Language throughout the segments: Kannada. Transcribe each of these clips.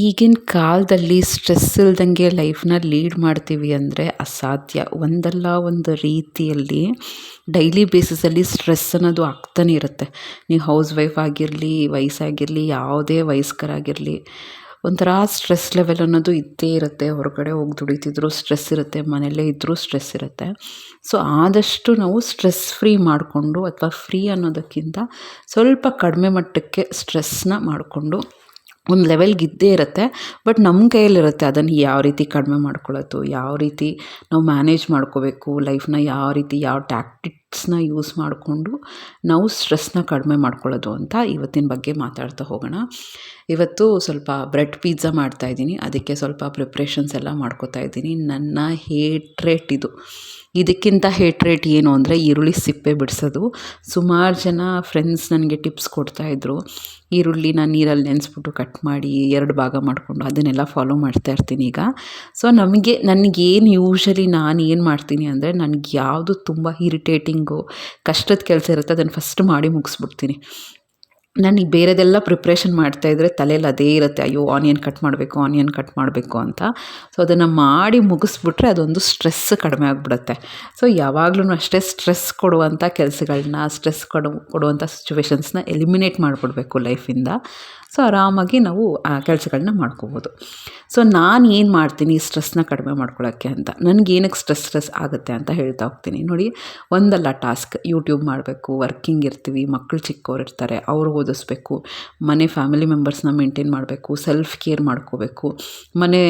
ಈಗಿನ ಕಾಲದಲ್ಲಿ ಸ್ಟ್ರೆಸ್ ಇಲ್ದಂಗೆ ಲೈಫ್ನ ಲೀಡ್ ಮಾಡ್ತೀವಿ ಅಂದರೆ ಅಸಾಧ್ಯ. ಒಂದಲ್ಲ ಒಂದು ರೀತಿಯಲ್ಲಿ ಡೈಲಿ ಬೇಸಿಸಲ್ಲಿ ಸ್ಟ್ರೆಸ್ ಅನ್ನೋದು ಆಗ್ತಾನೆ ಇರುತ್ತೆ. ನೀವು ಹೌಸ್ ವೈಫ್ ಆಗಿರಲಿ, ವಯಸ್ಸಾಗಿರಲಿ, ಯಾವುದೇ ವಯಸ್ಕರಾಗಿರಲಿ, ಒಂಥರ ಸ್ಟ್ರೆಸ್ ಲೆವೆಲ್ ಅನ್ನೋದು ಇದ್ದೇ ಇರುತ್ತೆ. ಹೊರಗಡೆ ಹೋಗಿ ದುಡಿತಿದ್ರು ಸ್ಟ್ರೆಸ್ ಇರುತ್ತೆ, ಮನೆಯಲ್ಲೇ ಇದ್ದರೂ ಸ್ಟ್ರೆಸ್ ಇರುತ್ತೆ. ಸೊ ಆದಷ್ಟು ನಾವು ಸ್ಟ್ರೆಸ್ ಫ್ರೀ ಮಾಡಿಕೊಂಡು ಅಥವಾ ಫ್ರೀ ಅನ್ನೋದಕ್ಕಿಂತ ಸ್ವಲ್ಪ ಕಡಿಮೆ ಮಟ್ಟಕ್ಕೆ ಸ್ಟ್ರೆಸ್ನ ಮಾಡಿಕೊಂಡು ಒಂದು ಲೆವೆಲ್ಗೆ ಇದ್ದೇ ಇರುತ್ತೆ ಬಟ್ ನಮ್ಮ ಕೈಯಲ್ಲಿರುತ್ತೆ ಅದನ್ನು ಯಾವ ರೀತಿ ಕಡಿಮೆ ಮಾಡ್ಕೊಳ್ಳೋದು ಯಾವ ರೀತಿ ನಾವು ಮ್ಯಾನೇಜ್ ಮಾಡ್ಕೋಬೇಕು ಲೈಫ್ನ ಯಾವ ರೀತಿ, ಯಾವ ಟ್ಯಾಕ್ಟಿಕ್ಸ್ನ ಯೂಸ್ ಮಾಡಿಕೊಂಡು ನಾವು ಸ್ಟ್ರೆಸ್ನ ಕಡಿಮೆ ಮಾಡ್ಕೊಳ್ಳೋದು ಅಂತ ಇವತ್ತಿನ ಬಗ್ಗೆ ಮಾತಾಡ್ತಾ ಹೋಗೋಣ. ಇವತ್ತು ಸ್ವಲ್ಪ ಬ್ರೆಡ್ ಪಿಜ್ಜಾ ಮಾಡ್ತಾಯಿದ್ದೀನಿ ಅದಕ್ಕೆ ಸ್ವಲ್ಪ ಪ್ರಿಪ್ರೇಷನ್ಸ್ ಎಲ್ಲ ಮಾಡ್ಕೋತಾ ಇದ್ದೀನಿ. ನನ್ನ ಹೇಟ್ರೇಟ್ ಇದು. ಇದಕ್ಕಿಂತ ಹೇಟ್ರೇಟ್ ಏನು ಅಂದರೆ ಈರುಳ್ಳಿ ಸಿಪ್ಪೆ ಬಿಡಿಸೋದು. ಸುಮಾರು ಜನ ಫ್ರೆಂಡ್ಸ್ ನನಗೆ ಟಿಪ್ಸ್ ಕೊಡ್ತಾಯಿದ್ರು ಈರುಳ್ಳಿನ ನೀರಲ್ಲಿ ನೆನೆಸ್ಬಿಟ್ಟು ಕಟ್ ಮಾಡಿ ಎರಡು ಭಾಗ ಮಾಡಿಕೊಂಡು ಅದನ್ನೆಲ್ಲ ಫಾಲೋ ಮಾಡ್ತಾ ಇರ್ತೀನಿ ಈಗ. ಸೊ ನಮಗೆ ನನಗೇನು ಯೂಶ್ವಲಿ ನಾನು ಏನು ಮಾಡ್ತೀನಿ ಅಂದರೆ ನನಗೆ ಯಾವುದು ತುಂಬ ಇರಿಟೇಟಿಂಗು ಕಷ್ಟದ ಕೆಲಸ ಇರುತ್ತೆ, ಅದನ್ನು ಫಸ್ಟ್ ಮಾಡಿ ಮುಗಿಸ್ಬಿಡ್ತೀನಿ. ನನಗೆ ಬೇರೆದೆಲ್ಲ ಪ್ರಿಪ್ರೇಷನ್ ಮಾಡ್ತಾಯಿದ್ರೆ ತಲೆಯಲ್ಲಿ ಅದೇ ಇರುತ್ತೆ, ಅಯ್ಯೋ ಆನಿಯನ್ ಕಟ್ ಮಾಡಬೇಕು ಆನಿಯನ್ ಕಟ್ ಮಾಡಬೇಕು ಅಂತ. ಸೊ ಅದನ್ನು ಮಾಡಿ ಮುಗಿಸ್ಬಿಟ್ರೆ ಅದೊಂದು ಸ್ಟ್ರೆಸ್ ಕಡಿಮೆ ಆಗಿಬಿಡುತ್ತೆ. ಸೊ ಯಾವಾಗಲೂ ಅಷ್ಟೇ ಸ್ಟ್ರೆಸ್ ಕೊಡುವಂಥ ಕೆಲಸಗಳನ್ನ ಸ್ಟ್ರೆಸ್ ಕೊಡು ಕೊಡುವಂಥ ಸಿಚುವೇಶನ್ಸ್ನ ಎಲಿಮಿನೇಟ್ ಮಾಡಿಬಿಡ್ಬೇಕು ಲೈಫಿಂದ ಸೊ ಆರಾಮಾಗಿ ನಾವು ಆ ಕೆಲಸಗಳನ್ನ ಮಾಡ್ಕೋಬೋದು. ಸೊ ನಾನು ಏನು ಮಾಡ್ತೀನಿ ಸ್ಟ್ರೆಸ್ನ ಕಡಿಮೆ ಮಾಡ್ಕೊಳ್ಳೋಕ್ಕೆ ಅಂತ. ನನಗೆ ಏನಕ್ಕೆ ಸ್ಟ್ರೆಸ್ ಸ್ಟ್ರೆಸ್ ಆಗುತ್ತೆ ಅಂತ ಹೇಳ್ತಾ ಹೋಗ್ತೀನಿ. ನೋಡಿ, ಒಂದಲ್ಲ ಟಾಸ್ಕ್, ಯೂಟ್ಯೂಬ್ ಮಾಡಬೇಕು, ವರ್ಕಿಂಗ್ ಇರ್ತೀವಿ ಮಕ್ಕಳು ಚಿಕ್ಕವ್ರು ಇರ್ತಾರೆ, ಅವ್ರು ಓದಿಸ್ಬೇಕು, ಮನೆ ಫ್ಯಾಮಿಲಿ ಮೆಂಬರ್ಸ್ನ ಮೇಂಟೈನ್ ಮಾಡಬೇಕು, ಸೆಲ್ಫ್ ಕೇರ್ ಮಾಡ್ಕೋಬೇಕು, ಮನೆ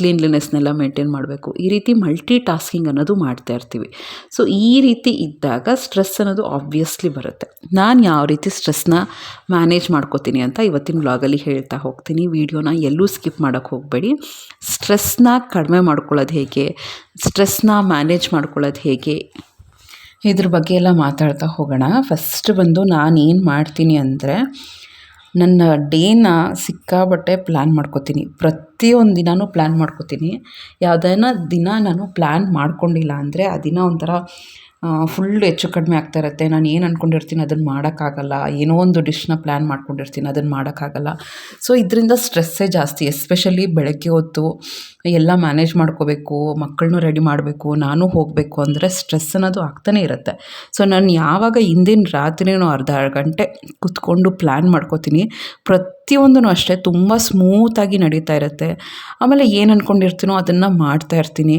ಕ್ಲೀನ್ಲಿನೆಸ್ನೆಲ್ಲ ಮೇಂಟೈನ್ ಮಾಡಬೇಕು, ಈ ರೀತಿ ಮಲ್ಟಿ ಟಾಸ್ಕಿಂಗ್ ಅನ್ನೋದು ಮಾಡ್ತಾ ಇರ್ತೀವಿ. ಸೊ ಈ ರೀತಿ ಇದ್ದಾಗ ಸ್ಟ್ರೆಸ್ ಅನ್ನೋದು ಆಬ್ವಿಯಸ್ಲಿ ಬರುತ್ತೆ. ನಾನು ಯಾವ ರೀತಿ ಸ್ಟ್ರೆಸ್ನ ಮ್ಯಾನೇಜ್ ಮಾಡ್ಕೋತೀನಿ ಅಂತ ಇವತ್ತಿನ ವ್ಲಾಗಲ್ಲಿ ಹೇಳ್ತಾ ಹೋಗ್ತೀನಿ. ವೀಡಿಯೋನ ಎಲ್ಲೂ ಸ್ಕಿಪ್ ಮಾಡೋಕ್ಕೆ ಹೋಗಬೇಡಿ. ಸ್ಟ್ರೆಸ್ನ ಕಡಿಮೆ ಮಾಡ್ಕೊಳ್ಳೋದು ಹೇಗೆ? ಸ್ಟ್ರೆಸ್ನ ಮ್ಯಾನೇಜ್ ಮಾಡ್ಕೊಳ್ಳೋದು ಹೇಗೆ? ಇದ್ರ ಬಗ್ಗೆ ಎಲ್ಲ ಮಾತಾಡ್ತಾ ಹೋಗೋಣ. ಫಸ್ಟ್ ಬಂದು ನಾನು ಏನು ಮಾಡ್ತೀನಿ ಅಂದರೆ, ನನ್ನ ಡೇನ ಸಿಕ್ಕಾಬಟ್ಟೆ ಪ್ಲ್ಯಾನ್ ಮಾಡ್ಕೋತೀನಿ. ಪ್ರತಿಯೊಂದು ದಿನವೂ ಪ್ಲ್ಯಾನ್ ಮಾಡ್ಕೋತೀನಿ. ಯಾವುದನ್ನ ದಿನ ನಾನು ಪ್ಲ್ಯಾನ್ ಮಾಡ್ಕೊಂಡಿಲ್ಲ ಅಂದರೆ, ಆ ದಿನ ಒಂಥರ ಫುಲ್ ಹೆಚ್ಚು ಕಡಿಮೆ ಆಗ್ತಾ ಇರುತ್ತೆ. ನಾನು ಏನು ಅಂದ್ಕೊಂಡಿರ್ತೀನಿ ಅದನ್ನು ಮಾಡೋಕ್ಕಾಗಲ್ಲ. ಏನೋ ಒಂದು ಡಿಶ್ನ ಪ್ಲ್ಯಾನ್ ಮಾಡ್ಕೊಂಡಿರ್ತೀನಿ ಅದನ್ನು ಮಾಡೋಕ್ಕಾಗಲ್ಲ. ಸೊ ಇದರಿಂದ ಸ್ಟ್ರೆಸ್ಸೇ ಜಾಸ್ತಿ ಎಸ್ಪೆಷಲಿ ಬೆಳಗ್ಗೆ ಹೊತ್ತು. ಎಲ್ಲ ಮ್ಯಾನೇಜ್ ಮಾಡ್ಕೋಬೇಕು ಮಕ್ಕಳನ್ನೂ ರೆಡಿ ಮಾಡಬೇಕು, ನಾನು ಹೋಗಬೇಕು ಅಂದರೆ ಸ್ಟ್ರೆಸ್ ಅನ್ನೋದು ಆಗ್ತಾನೆ ಇರುತ್ತೆ. ಸೊ ನಾನು ಯಾವಾಗ ಹಿಂದಿನ ರಾತ್ರಿನೂ ಅರ್ಧ ಗಂಟೆ ಕುತ್ಕೊಂಡು ಪ್ಲ್ಯಾನ್ ಮಾಡ್ಕೋತೀನಿ ಪ್ರತಿಯೊಂದೂ ಅಷ್ಟೇ ತುಂಬ ಸ್ಮೂತಾಗಿ ನಡೀತಾ ಇರುತ್ತೆ. ಆಮೇಲೆ ಏನು ಅಂದ್ಕೊಂಡಿರ್ತೀನೋ ಅದನ್ನು ಮಾಡ್ತಾ ಇರ್ತೀನಿ.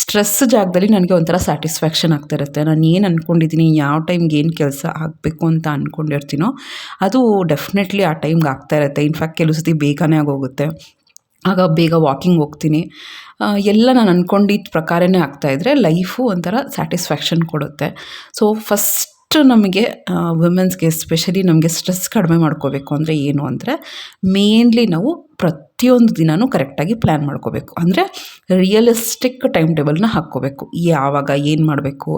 ಸ್ಟ್ರೆಸ್ ಜಾಗದಲ್ಲಿ ನನಗೆ ಒಂಥರ ಸ್ಯಾಟಿಸ್ಫ್ಯಾಕ್ಷನ್ ಆಗ್ತಾ ಇರುತ್ತೆ. ನಾನು ಏನು ಅಂದ್ಕೊಂಡಿದ್ದೀನಿ ಯಾವ ಟೈಮ್ಗೆ ಏನು ಕೆಲಸ ಆಗಬೇಕು ಅಂತ ಅಂದ್ಕೊಂಡಿರ್ತೀನೋ ಅದು ಡೆಫಿನೆಟ್ಲಿ ಆ ಟೈಮ್ಗೆ ಆಗ್ತಾ ಇರುತ್ತೆ. ಇನ್ಫ್ಯಾಕ್ಟ್ ಕೆಲವು ಸತಿ ಬೇಗನೆ ಆಗೋಗುತ್ತೆ. ಆಗ ಬೇಗ ವಾಕಿಂಗ್ ಹೋಗ್ತೀನಿ. ಎಲ್ಲ ನಾನು ಅಂದ್ಕೊಂಡಿದ್ದ ಪ್ರಕಾರನೇ ಆಗ್ತಾಯಿದ್ರೆ ಲೈಫು ಒಂಥರ ಸ್ಯಾಟಿಸ್ಫ್ಯಾಕ್ಷನ್ ಕೊಡುತ್ತೆ. ಸೊ ಫಸ್ಟ್ ನಮಗೆ ವುಮೆನ್ಸ್ಗೆ ಎಸ್ಪೆಷಲಿ ನಮಗೆ ಸ್ಟ್ರೆಸ್ ಕಡಿಮೆ ಮಾಡ್ಕೋಬೇಕು ಅಂದರೆ ಏನು ಅಂದರೆ ಮೇನ್ಲಿ ನಾವು ಪ್ರತಿಯೊಂದು ದಿನವೂ ಕರೆಕ್ಟಾಗಿ ಪ್ಲ್ಯಾನ್ ಮಾಡ್ಕೋಬೇಕು. ಅಂದರೆ ರಿಯಲಿಸ್ಟಿಕ್ ಟೈಮ್ ಟೇಬಲ್ನ ಹಾಕ್ಕೋಬೇಕು. ಯಾವಾಗ ಏನು ಮಾಡಬೇಕು?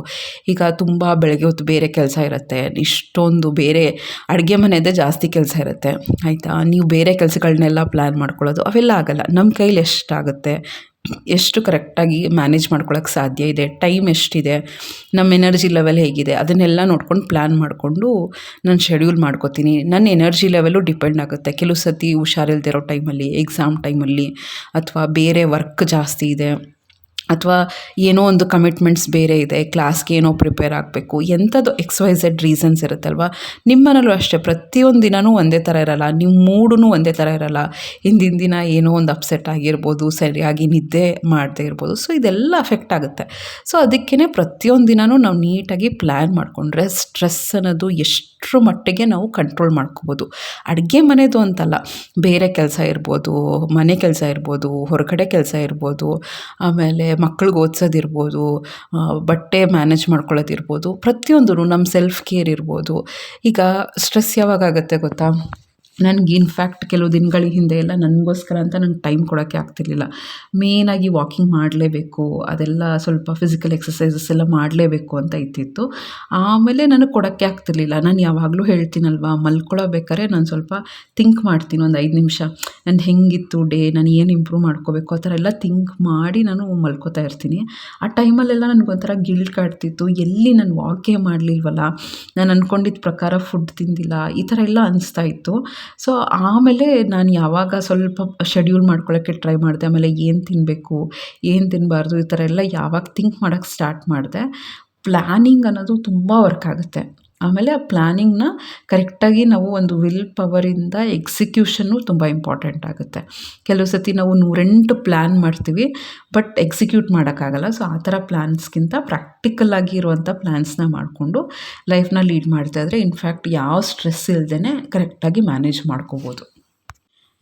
ಈಗ ತುಂಬ ಬೆಳಗ್ಗೆ ಹೊತ್ತು ಬೇರೆ ಕೆಲಸ ಇರುತ್ತೆ. ಇಷ್ಟೊಂದು ಬೇರೆ ಅಡುಗೆ ಮನೆಯದೇ ಜಾಸ್ತಿ ಕೆಲಸ ಇರುತ್ತೆ. ಆಯಿತಾ? ನೀವು ಬೇರೆ ಕೆಲಸಗಳನ್ನೆಲ್ಲ ಪ್ಲ್ಯಾನ್ ಮಾಡ್ಕೊಳ್ಳೋದು ಅವೆಲ್ಲ ಆಗೋಲ್ಲ. ನಮ್ಮ ಕೈಲಿ ಎಷ್ಟಾಗುತ್ತೆ? ಎಷ್ಟು ಕರೆಕ್ಟಾಗಿ ಮ್ಯಾನೇಜ್ ಮಾಡ್ಕೊಳಕ್ಕೆ ಸಾಧ್ಯ ಇದೆ, ಟೈಮ್ ಎಷ್ಟಿದೆ, ನಮ್ಮ ಎನರ್ಜಿ ಲೆವೆಲ್ ಹೇಗಿದೆ, ಅದನ್ನೆಲ್ಲ ನೋಡ್ಕೊಂಡು ಪ್ಲ್ಯಾನ್ ಮಾಡಿಕೊಂಡು ನಾನು ಶೆಡ್ಯೂಲ್ ಮಾಡ್ಕೋತೀನಿ. ನನ್ನ ಎನರ್ಜಿ ಲೆವೆಲು ಡಿಪೆಂಡ್ ಆಗುತ್ತೆ. ಕೆಲವು ಸತಿ ಹುಷಾರಿಲ್ದಿರೋ ಟೈಮಲ್ಲಿ, ಎಕ್ಸಾಮ್ ಟೈಮಲ್ಲಿ ಅಥವಾ ಬೇರೆ ವರ್ಕ್ ಜಾಸ್ತಿ ಇದೆ. ಅಥವಾ ಏನೋ ಒಂದು ಕಮಿಟ್ಮೆಂಟ್ಸ್ ಬೇರೆ ಇದೆ ಕ್ಲಾಸ್ಗೆ ಏನೋ ಪ್ರಿಪೇರ್ ಆಗಬೇಕು, ಎಂಥದ್ದು ಎಕ್ಸ್ ವೈ ಝೆಡ್ ರೀಸನ್ಸ್ ಇರುತ್ತಲ್ವ? ನಿಮ್ಮನಲ್ಲೂ ಅಷ್ಟೇ, ಪ್ರತಿಯೊಂದು ದಿನವೂ ಒಂದೇ ಥರ ಇರಲ್ಲ ನಿಮ್ಮ ಮೂಡೂ ಒಂದೇ ಥರ ಇರಲ್ಲ. ಹಿಂದಿನ ದಿನ ಏನೋ ಒಂದು ಅಪ್ಸೆಟ್ ಆಗಿರ್ಬೋದು, ಸರಿಯಾಗಿ ನಿದ್ದೆ ಮಾಡದೇ ಇರ್ಬೋದು ಸೊ ಇದೆಲ್ಲ ಅಫೆಕ್ಟ್ ಆಗುತ್ತೆ. ಸೊ ಅದಕ್ಕೇ ಪ್ರತಿಯೊಂದು ದಿನವೂ ನಾವು ನೀಟಾಗಿ ಪ್ಲ್ಯಾನ್ ಮಾಡಿಕೊಂಡ್ರೆ ಸ್ಟ್ರೆಸ್ ಅನ್ನೋದು ಎಷ್ಟರ ಮಟ್ಟಿಗೆ ನಾವು ಕಂಟ್ರೋಲ್ ಮಾಡ್ಕೋಬೋದು. ಅಡುಗೆ ಮನೆದು ಅಂತಲ್ಲ, ಬೇರೆ ಕೆಲಸ ಇರ್ಬೋದು, ಮನೆ ಕೆಲಸ ಇರ್ಬೋದು, ಹೊರಗಡೆ ಕೆಲಸ ಇರ್ಬೋದು, ಆಮೇಲೆ ಮಕ್ಳಿಗೆ ಓದಿಸೋದಿರ್ಬೋದು ಬಟ್ಟೆ ಮ್ಯಾನೇಜ್ ಮಾಡ್ಕೊಳ್ಳೋದಿರ್ಬೋದು ಪ್ರತಿಯೊಂದೂ ನಮ್ಮ ಸೆಲ್ಫ್ ಕೇರ್ ಇರ್ಬೋದು. ಈಗ ಸ್ಟ್ರೆಸ್ ಯಾವಾಗ ಆಗುತ್ತೆ ಗೊತ್ತಾ? ನನಗೆ ಇನ್ಫ್ಯಾಕ್ಟ್ ಕೆಲವು ದಿನಗಳ ಹಿಂದೆ ಎಲ್ಲ ನನಗೋಸ್ಕರ ಅಂತ ನಂಗೆ ಟೈಮ್ ಕೊಡೋಕ್ಕೆ ಆಗ್ತಿರ್ಲಿಲ್ಲ. ಮೇನಾಗಿ ವಾಕಿಂಗ್ ಮಾಡಲೇಬೇಕು, ಅದೆಲ್ಲ ಸ್ವಲ್ಪ ಫಿಸಿಕಲ್ ಎಕ್ಸಸೈಸಸ್ ಎಲ್ಲ ಮಾಡಲೇಬೇಕು ಅಂತ ಇತ್ತಿತ್ತು. ಆಮೇಲೆ ನನಗೆ ಕೊಡೋಕ್ಕೆ ಆಗ್ತಿರ್ಲಿಲ್ಲ. ನಾನು ಯಾವಾಗಲೂ ಹೇಳ್ತೀನಲ್ವ ಮಲ್ಕೊಳ್ಳೋಬೇಕಾದ್ರೆ ನಾನು ಸ್ವಲ್ಪ ಥಿಂಕ್ ಮಾಡ್ತೀನಿ ಒಂದು ಐದು ನಿಮಿಷ. ನಂದು ಹೆಂಗಿತ್ತು ಡೇ ನಾನು ಏನು ಇಂಪ್ರೂವ್ ಮಾಡ್ಕೋಬೇಕು, ಆ ಥರ ಎಲ್ಲ ಥಿಂಕ್ ಮಾಡಿ ನಾನು ಮಲ್ಕೋತಾ ಇರ್ತೀನಿ. ಆ ಟೈಮಲ್ಲೆಲ್ಲ ನನಗೊಂಥರ ಗಿಲ್ಟ್ ಕಾಡ್ತಿತ್ತು. ಎಲ್ಲಿ ನಾನು ವಾಕೇ ಮಾಡಲಿಲ್ವಲ್ಲ? ನಾನು ಅಂದ್ಕೊಂಡಿದ್ದ ಪ್ರಕಾರ ಫುಡ್ ತಿಂದಿಲ್ಲ, ಈ ಥರ ಎಲ್ಲ ಅನಿಸ್ತಾ ಇತ್ತು. ಸೊ ಆಮೇಲೆ ನಾನು ಯಾವಾಗ ಸ್ವಲ್ಪ ಶೆಡ್ಯೂಲ್ ಮಾಡ್ಕೊಳ್ಳೋಕ್ಕೆ ಟ್ರೈ ಮಾಡಿದೆ, ಆಮೇಲೆ ಏನು ತಿನ್ನಬೇಕು ಏನು ತಿನ್ನಬಾರ್ದು ಈ ಥರ ಎಲ್ಲ ಯಾವಾಗ ಥಿಂಕ್ ಮಾಡೋಕ್ಕೆ ಸ್ಟಾರ್ಟ್ ಮಾಡಿದೆ ಪ್ಲ್ಯಾನಿಂಗ್ ಅನ್ನೋದು ತುಂಬ ವರ್ಕ್ ಆಗುತ್ತೆ. ಆಮೇಲೆ ಆ ಪ್ಲ್ಯಾನಿಂಗ್ನ ಕರೆಕ್ಟಾಗಿ ನಾವು ಒಂದು ವಿಲ್ ಪವರಿಂದ ಎಕ್ಸಿಕ್ಯೂಷನ್ನು ತುಂಬ ಇಂಪಾರ್ಟೆಂಟ್ ಆಗುತ್ತೆ. ಕೆಲವು ಸತಿ ನಾವು ನೂರೆಂಟು ಪ್ಲ್ಯಾನ್ ಮಾಡ್ತೀವಿ, ಬಟ್ ಎಕ್ಸಿಕ್ಯೂಟ್ ಮಾಡೋಕ್ಕಾಗಲ್ಲ. ಸೊ, ಆ ಥರ ಪ್ಲ್ಯಾನ್ಸ್ಗಿಂತ ಪ್ರಾಕ್ಟಿಕಲ್ ಆಗಿ ಇರುವಂಥ ಪ್ಲ್ಯಾನ್ಸ್ನ ಮಾಡಿಕೊಂಡು ಲೈಫ್ನ ಲೀಡ್ ಮಾಡ್ತಾ ಇದ್ದರೆ ಇನ್ಫ್ಯಾಕ್ಟ್ ಯಾವ ಸ್ಟ್ರೆಸ್ ಇಲ್ಲದೇ ಕರೆಕ್ಟಾಗಿ ಮ್ಯಾನೇಜ್ ಮಾಡ್ಕೋಬೋದು.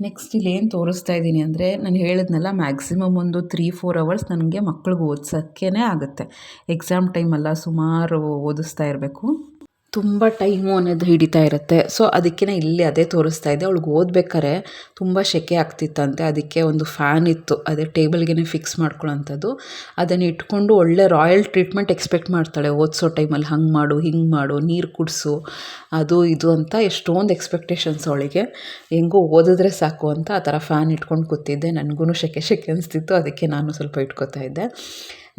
ನೆಕ್ಸ್ಟ್ ಇಲ್ಲಿ ಏನು ತೋರಿಸ್ತಾ ಇದ್ದೀನಿ ಅಂದರೆ, ನಾನು ಹೇಳಿದ್ನಲ್ಲ, ಮ್ಯಾಕ್ಸಿಮಮ್ ಒಂದು ತ್ರೀ, ಫೋರ್ ಅವರ್ಸ್ ನನಗೆ ಮಕ್ಳಿಗೆ ಓದ್ಸೋಕ್ಕೇ ಆಗುತ್ತೆ. ಎಕ್ಸಾಮ್ ಟೈಮಲ್ಲ ಸುಮಾರು ಓದಿಸ್ತಾ ಇರಬೇಕು. ತುಂಬ ಟೈಮು ಅನ್ನೋದು ಹಿಡಿತಾ ಇರುತ್ತೆ. ಸೊ ಅದಕ್ಕೆ ಇಲ್ಲಿ ಅದೇ ತೋರಿಸ್ತಾ ಇದ್ದೆ ಅವಳಿಗೆ ಓದ್ಬೇಕಾರೆ ತುಂಬ ಸೆಕೆ ಆಗ್ತಿತ್ತಂತೆ. ಅದಕ್ಕೆ ಒಂದು ಫ್ಯಾನ್ ಇತ್ತು. ಅದೇ ಟೇಬಲ್ಗೆ ಫಿಕ್ಸ್ ಮಾಡ್ಕೊಳ್ಳೋಂಥದ್ದು. ಅದನ್ನು ಇಟ್ಕೊಂಡು ಒಳ್ಳೆ ರಾಯಲ್ ಟ್ರೀಟ್ಮೆಂಟ್ ಎಕ್ಸ್ಪೆಕ್ಟ್ ಮಾಡ್ತಾಳೆ. ಓದಿಸೋ ಟೈಮಲ್ಲಿ ಹಂಗೆ ಮಾಡು, ಹಿಂಗೆ ಮಾಡು, ನೀರು ಕುಡಿಸು, ಅದು ಇದು ಅಂತ ಎಷ್ಟೊಂದು ಎಕ್ಸ್ಪೆಕ್ಟೇಷನ್ಸ್ ಅವಳಿಗೆ. ಹೆಂಗೋ ಓದಿದ್ರೆ ಸಾಕು ಅಂತ ಆ ಥರ ಫ್ಯಾನ್ ಇಟ್ಕೊಂಡು ಕೂತಿದ್ದೆ. ನನಗೂ ಸೆಕೆ ಸೆಕೆ ಅನಿಸ್ತಿತ್ತು. ಅದಕ್ಕೆ ನಾನು ಸ್ವಲ್ಪ ಇಟ್ಕೋತಾ ಇದ್ದೆ.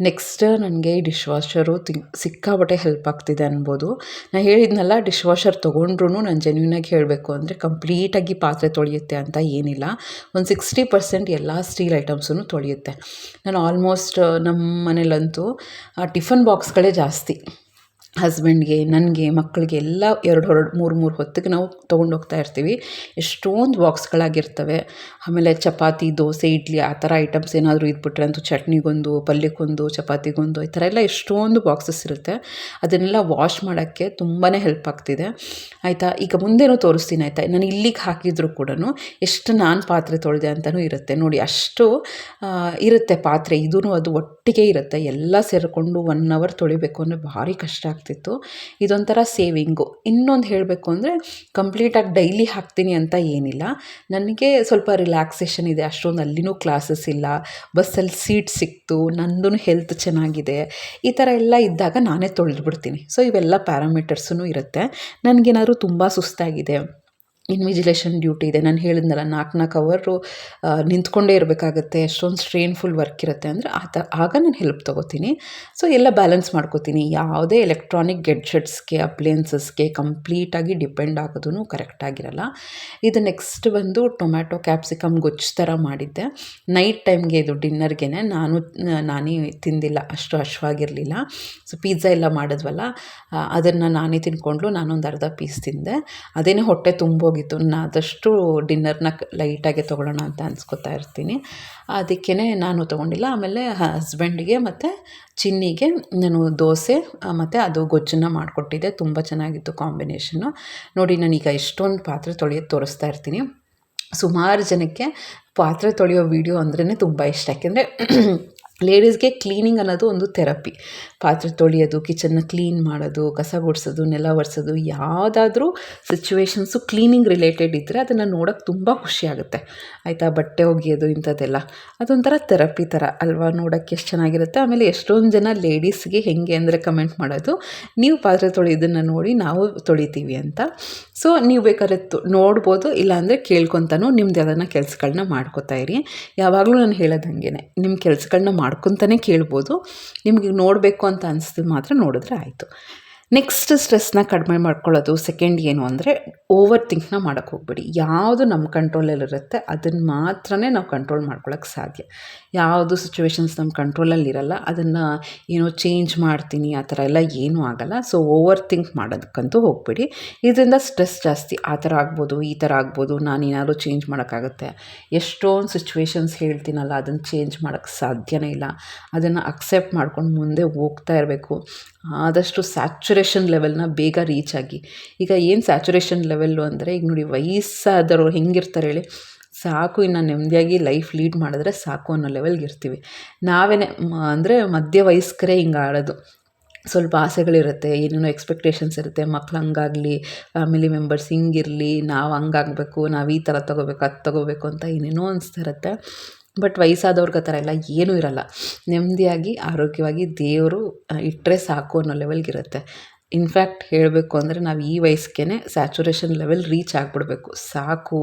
ನೆಕ್ಸ್ಟ್ ನನಗೆ ಈ ಡಿಶ್ ವಾಷರು ತಿ, ಸಿಕ್ಕಾಪಟ್ಟೆ ಹೆಲ್ಪ್ ಆಗ್ತಿದೆ ಅನ್ಬೋದು. ನಾನು ಹೇಳಿದ್ನಲ್ಲ ಡಿಶ್ ವಾಷರ್ ತೊಗೊಂಡ್ರೂ ನಾನು ಜೆನ್ಯೂನಾಗಿ ಹೇಳಬೇಕು ಅಂದರೆ ಕಂಪ್ಲೀಟಾಗಿ ಪಾತ್ರೆ ತೊಳೆಯುತ್ತೆ ಅಂತ ಏನಿಲ್ಲ. ಒಂದು ಸಿಕ್ಸ್ಟಿ ಪರ್ಸೆಂಟ್ ಎಲ್ಲ ಸ್ಟೀಲ್ ಐಟಮ್ಸೂ ತೊಳೆಯುತ್ತೆ. ನಾನು ಆಲ್ಮೋಸ್ಟ್ ನಮ್ಮ ಮನೇಲಂತೂ ಟಿಫನ್ ಬಾಕ್ಸ್ಗಳೇ ಜಾಸ್ತಿ. ಹಸ್ಬೆಂಡ್ಗೆ, ನನಗೆ, ಮಕ್ಕಳಿಗೆ ಎಲ್ಲ ಎರಡು ಹೊರಡು, ಮೂರು ಮೂರು ಹೊತ್ತಿಗೆ ನಾವು ತೊಗೊಂಡು ಹೋಗ್ತಾ ಇರ್ತೀವಿ. ಎಷ್ಟೊಂದು ಬಾಕ್ಸ್ಗಳಾಗಿರ್ತವೆ. ಆಮೇಲೆ ಚಪಾತಿ, ದೋಸೆ, ಇಡ್ಲಿ ಆ ಥರ ಐಟಮ್ಸ್ ಏನಾದರೂ ಇದ್ಬಿಟ್ರೆ ಅಂತೂ ಚಟ್ನಿಗೊಂದು, ಪಲ್ಯಕ್ಕೊಂದು, ಚಪಾತಿಗೊಂದು ಈ ಥರ ಎಲ್ಲ ಎಷ್ಟೊಂದು ಬಾಕ್ಸಸ್ ಇರುತ್ತೆ. ಅದನ್ನೆಲ್ಲ ವಾಶ್ ಮಾಡೋಕ್ಕೆ ತುಂಬಾ ಹೆಲ್ಪ್ ಆಗ್ತಿದೆ. ಆಯಿತಾ? ಈಗ ಮುಂದೇನೂ ತೋರಿಸ್ತೀನಿ ಆಯಿತಾ? ನಾನು ಇಲ್ಲಿಗೆ ಹಾಕಿದ್ರು ಕೂಡ ಎಷ್ಟು ನಾನು ಪಾತ್ರೆ ತೊಳೆದೆ ಅಂತಲೂ ಇರುತ್ತೆ. ನೋಡಿ ಅಷ್ಟು ಇರುತ್ತೆ ಪಾತ್ರೆ. ಇದೂ ಅದು ಒಟ್ಟಿಗೆ ಇರುತ್ತೆ. ಎಲ್ಲ ಸೇರಿಕೊಂಡು ಒನ್ ಅವರ್ ತೊಳಿಬೇಕು ಅಂದರೆ ಭಾರಿ ಕಷ್ಟ ಆಗ್ತಿತ್ತು. ಇದೊಂಥರ ಸೇವಿಂಗು. ಇನ್ನೊಂದು ಹೇಳಬೇಕು ಅಂದರೆ, ಕಂಪ್ಲೀಟಾಗಿ ಡೈಲಿ ಹಾಕ್ತೀನಿ ಅಂತ ಏನಿಲ್ಲ. ನನಗೆ ಸ್ವಲ್ಪ ರಿಲ್ಯಾಕ್ಸೇಷನ್ ಇದೆ. ಅಷ್ಟೊಂದು ಅಲ್ಲಿನೂ ಕ್ಲಾಸಸ್ ಇಲ್ಲ. ಬಸ್ಸಲ್ಲಿ ಸೀಟ್ ಸಿಕ್ತು. ನಂದು ಹೆಲ್ತ್ ಚೆನ್ನಾಗಿದೆ. ಈ ಥರ ಎಲ್ಲ ಇದ್ದಾಗ ನಾನೇ ತೊಳೆದ್ಬಿಡ್ತೀನಿ. ಸೊ, ಇವೆಲ್ಲ ಪ್ಯಾರಾಮೀಟರ್ಸೂ ಇರುತ್ತೆ. ನನಗೇನಾದ್ರು ತುಂಬ ಸುಸ್ತಾಗಿದೆ. ಇನ್ವಿಜಿಲೇಷನ್ ಡ್ಯೂಟಿ ಇದೆ. ನಾನು ಹೇಳಿದ್ನಲ್ಲ ನಾಲ್ಕು ನಾಲ್ಕು ಅವರು ನಿಂತ್ಕೊಂಡೇ ಇರಬೇಕಾಗತ್ತೆ. ಎಷ್ಟೊಂದು ಸ್ಟ್ರೈನ್ಫುಲ್ ವರ್ಕ್ ಇರುತ್ತೆ ಅಂದರೆ ಆ ಥರ ಆಗ ನಾನು ಹೆಲ್ಪ್ ತೊಗೋತೀನಿ. ಸೊ ಎಲ್ಲ ಬ್ಯಾಲೆನ್ಸ್ ಮಾಡ್ಕೋತೀನಿ. ಯಾವುದೇ ಎಲೆಕ್ಟ್ರಾನಿಕ್ ಗೆಡ್ಜೆಟ್ಸ್ಗೆ ಅಪ್ಲಿಯನ್ಸಸ್ಗೆ ಕಂಪ್ಲೀಟಾಗಿ ಡಿಪೆಂಡ್ ಆಗೋದೂ ಕರೆಕ್ಟಾಗಿರಲ್ಲ ಇದು ನೆಕ್ಸ್ಟ್ ಬಂದು ಟೊಮ್ಯಾಟೊ ಕ್ಯಾಪ್ಸಿಕಮ್ ಗೊಜ್ಜು ಥರ ಮಾಡಿದ್ದೆ. ನೈಟ್ ಟೈಮ್ಗೆ ಇದು ಡಿನ್ನರ್ಗೆ ನಾನು, ನಾನೇ ತಿಂದಿಲ್ಲ. ಅಷ್ಟು ಹಶ್ವಾಗಿರಲಿಲ್ಲ. ಸೊ ಪಿಜ್ಜಾ ಎಲ್ಲ ಮಾಡಿದ್ವಲ್ಲ ಅದನ್ನು ನಾನೇ ತಿನ್ಕೊಂಡ್ಲು. ನಾನೊಂದು ಅರ್ಧ ಪೀಸ್ ತಿಂದೆ. ಅದೇನೇ ಹೊಟ್ಟೆ ತುಂಬೋಗಿ ಹೋಗಿತ್ತು ನಾನು ಆದಷ್ಟು ಡಿನ್ನರ್ನ ಲೈಟಾಗೆ ತೊಗೊಳ್ಳೋಣ ಅಂತ ಅನ್ಸ್ಕೊತಾ ಇರ್ತೀನಿ. ಅದಕ್ಕೇ ನಾನು ತೊಗೊಂಡಿಲ್ಲ. ಆಮೇಲೆ ಹಸ್ಬೆಂಡಿಗೆ ಮತ್ತು ಚಿನ್ನಿಗೆ ನಾನು ದೋಸೆ ಮತ್ತು ಅದು ಗೊಜ್ಜನ್ನು ಮಾಡಿಕೊಟ್ಟಿದ್ದೆ. ತುಂಬ ಚೆನ್ನಾಗಿತ್ತು ಕಾಂಬಿನೇಷನ್ನು. ನೋಡಿ, ನಾನೀಗ ಎಷ್ಟೊಂದು ಪಾತ್ರೆ ತೊಳೆಯೋದು ತೋರಿಸ್ತಾ ಇರ್ತೀನಿ. ಸುಮಾರು ಜನಕ್ಕೆ ಪಾತ್ರೆ ತೊಳೆಯೋ ವಿಡಿಯೋ ಅಂದ್ರೇ ತುಂಬ ಇಷ್ಟ. ಯಾಕೆಂದರೆ ಲೇಡೀಸ್ಗೆ ಕ್ಲೀನಿಂಗ್ ಅನ್ನೋದು ಒಂದು ಥೆರಪಿ ಪಾತ್ರೆ ತೊಳೆಯೋದು ಕಿಚನ್ನ ಕ್ಲೀನ್ ಮಾಡೋದು, ಕಸ ಗುಡಿಸೋದು, ನೆಲ ಒರೆಸೋದು, ಯಾವುದಾದ್ರೂ ಸಿಚುವೇಶನ್ಸು ಕ್ಲೀನಿಂಗ್ ರಿಲೇಟೆಡ್ ಇದ್ದರೆ ಅದನ್ನು ನೋಡೋಕ್ಕೆ ತುಂಬ ಖುಷಿಯಾಗುತ್ತೆ ಆಯಿತಾ? ಬಟ್ಟೆ ಒಗೆಯೋದು, ಇಂಥದ್ದೆಲ್ಲ. ಅದೊಂಥರ ಥೆರಪಿ ಥರ ಅಲ್ವಾ? ನೋಡೋಕ್ಕೆ ಎಷ್ಟು ಚೆನ್ನಾಗಿರುತ್ತೆ. ಆಮೇಲೆ ಎಷ್ಟೊಂದು ಜನ ಲೇಡೀಸ್ಗೆ ಹೇಗೆ ಅಂದರೆ ಕಮೆಂಟ್ ಮಾಡೋದು, ನೀವು ಪಾತ್ರೆ ತೊಳೆಯೋದನ್ನು ನೋಡಿ ನಾವು ತೊಳಿತೀವಿ ಅಂತ. ಸೊ ನೀವು ಬೇಕಾದ್ರೆ ನೋಡ್ಬೋದು, ಇಲ್ಲಾಂದರೆ ಕೇಳ್ಕೊತಾನು, ನಿಮ್ದು ಯಾವ್ದಾನ ಕೆಲಸಗಳನ್ನ ಮಾಡ್ಕೋತಾ ಇರಿ. ಯಾವಾಗಲೂ ನಾನು ಹೇಳೋದು ಹಾಗೇ ನಿಮ್ಮ ಕೆಲ್ಸಗಳನ್ನ ಮಾಡ್ಕೊತಾನೆ ಕೇಳ್ಬೋದು. ನಿಮಗೆ ನೋಡಬೇಕು ಅಂತ ಅನಿಸಿದ್ರೆ ಮಾತ್ರ ನೋಡಿದ್ರೆ ಆಯಿತು. ನೆಕ್ಸ್ಟ್ ಸ್ಟ್ರೆಸ್ನ ಕಡಿಮೆ ಮಾಡ್ಕೊಳ್ಳೋದು ಸೆಕೆಂಡ್ ಏನು ಅಂದರೆ ಓವರ್ ಥಿಂಕ್ನ ಮಾಡೋಕ್ಕೆ ಹೋಗ್ಬೇಡಿ. ಯಾವುದು ನಮ್ಮ ಕಂಟ್ರೋಲಲ್ಲಿರುತ್ತೆ ಅದನ್ನು ಮಾತ್ರನೇ ನಾವು ಕಂಟ್ರೋಲ್ ಮಾಡ್ಕೊಳ್ಳೋಕ್ಕೆ ಸಾಧ್ಯ. ಯಾವುದು ಸಿಚುವೇಶನ್ಸ್ ನಮ್ಮ ಕಂಟ್ರೋಲಲ್ಲಿರಲ್ಲ ಅದನ್ನು ಏನೋ ಚೇಂಜ್ ಮಾಡ್ತೀನಿ, ಆ ಥರ ಎಲ್ಲ ಏನೂ ಆಗಲ್ಲ. ಸೊ ಓವರ್ ಥಿಂಕ್ ಮಾಡೋದಕ್ಕಂತೂ ಹೋಗ್ಬೇಡಿ. ಇದರಿಂದ ಸ್ಟ್ರೆಸ್ ಜಾಸ್ತಿ, ಆ ಥರ ಆಗ್ಬೋದು, ಈ ಥರ ಆಗ್ಬೋದು, ನಾನು ಏನಾದರೂ ಚೇಂಜ್ ಮಾಡೋಕ್ಕಾಗುತ್ತೆ. ಎಷ್ಟೊಂದು ಸಿಚುವೇಶನ್ಸ್ ಹೇಳ್ತೀನಲ್ಲ, ಅದನ್ನು ಚೇಂಜ್ ಮಾಡೋಕ್ಕೆ ಸಾಧ್ಯನೇ ಇಲ್ಲ. ಅದನ್ನು ಅಕ್ಸೆಪ್ಟ್ ಮಾಡ್ಕೊಂಡು ಮುಂದೆ ಹೋಗ್ತಾ ಇರಬೇಕು. ಆದಷ್ಟು ಸ್ಯಾಚುರೇಷನ್ ಲೆವೆಲ್ನ ಬೇಗ ರೀಚ್ ಆಗಿ. ಈಗ ಏನು ಸ್ಯಾಚುರೇಷನ್ ಲೆವೆಲ್ಲು ಅಂದರೆ, ಈಗ ನೋಡಿ ವಯಸ್ಸಾದವರು ಹೆಂಗಿರ್ತಾರೆ ಹೇಳಿ ಸಾಕು, ಇನ್ನು ನೆಮ್ಮದಿಯಾಗಿ ಲೈಫ್ ಲೀಡ್ ಮಾಡಿದ್ರೆ ಸಾಕು ಅನ್ನೋ ಲೆವೆಲ್ಗೆ ಇರ್ತೀವಿ. ನಾವೇ ಅಂದರೆ ಮಧ್ಯ ವಯಸ್ಕರೇ ಹಿಂಗೆ ಆಡೋದು. ಸ್ವಲ್ಪ ಆಸೆಗಳಿರುತ್ತೆ, ಏನೇನೋ ಎಕ್ಸ್ಪೆಕ್ಟೇಷನ್ಸ್ ಇರುತ್ತೆ, ಮಕ್ಳು ಹಂಗಾಗಲಿ ಫ್ಯಾಮಿಲಿ ಮೆಂಬರ್ಸ್ ಹಿಂಗಿರಲಿ, ನಾವು ಹಂಗಾಗಬೇಕು, ನಾವು ಈ ಥರ ತೊಗೋಬೇಕು, ಅದು ತೊಗೋಬೇಕು ಅಂತ ಏನೇನೋ ಅನಿಸ್ತಾ ಇರುತ್ತೆ. ಬಟ್ ವಯಸ್ಸಾದವ್ರಿಗೆ ಆ ಥರ ಎಲ್ಲ ಏನೂ ಇರಲ್ಲ. ನೆಮ್ಮದಿಯಾಗಿ ಆರೋಗ್ಯವಾಗಿ ದೇವರು ಇಟ್ಟರೆ ಸಾಕು ಅನ್ನೋ ಲೆವೆಲ್ಗಿರುತ್ತೆ ಇನ್ಫ್ಯಾಕ್ಟ್ ಹೇಳಬೇಕು ಅಂದರೆ ನಾವು ಈ ವಯಸ್ಸಿಗೆ ಸ್ಯಾಚುರೇಷನ್ ಲೆವೆಲ್ ರೀಚ್ ಆಗಿಬಿಡ್ಬೇಕು. ಸಾಕು.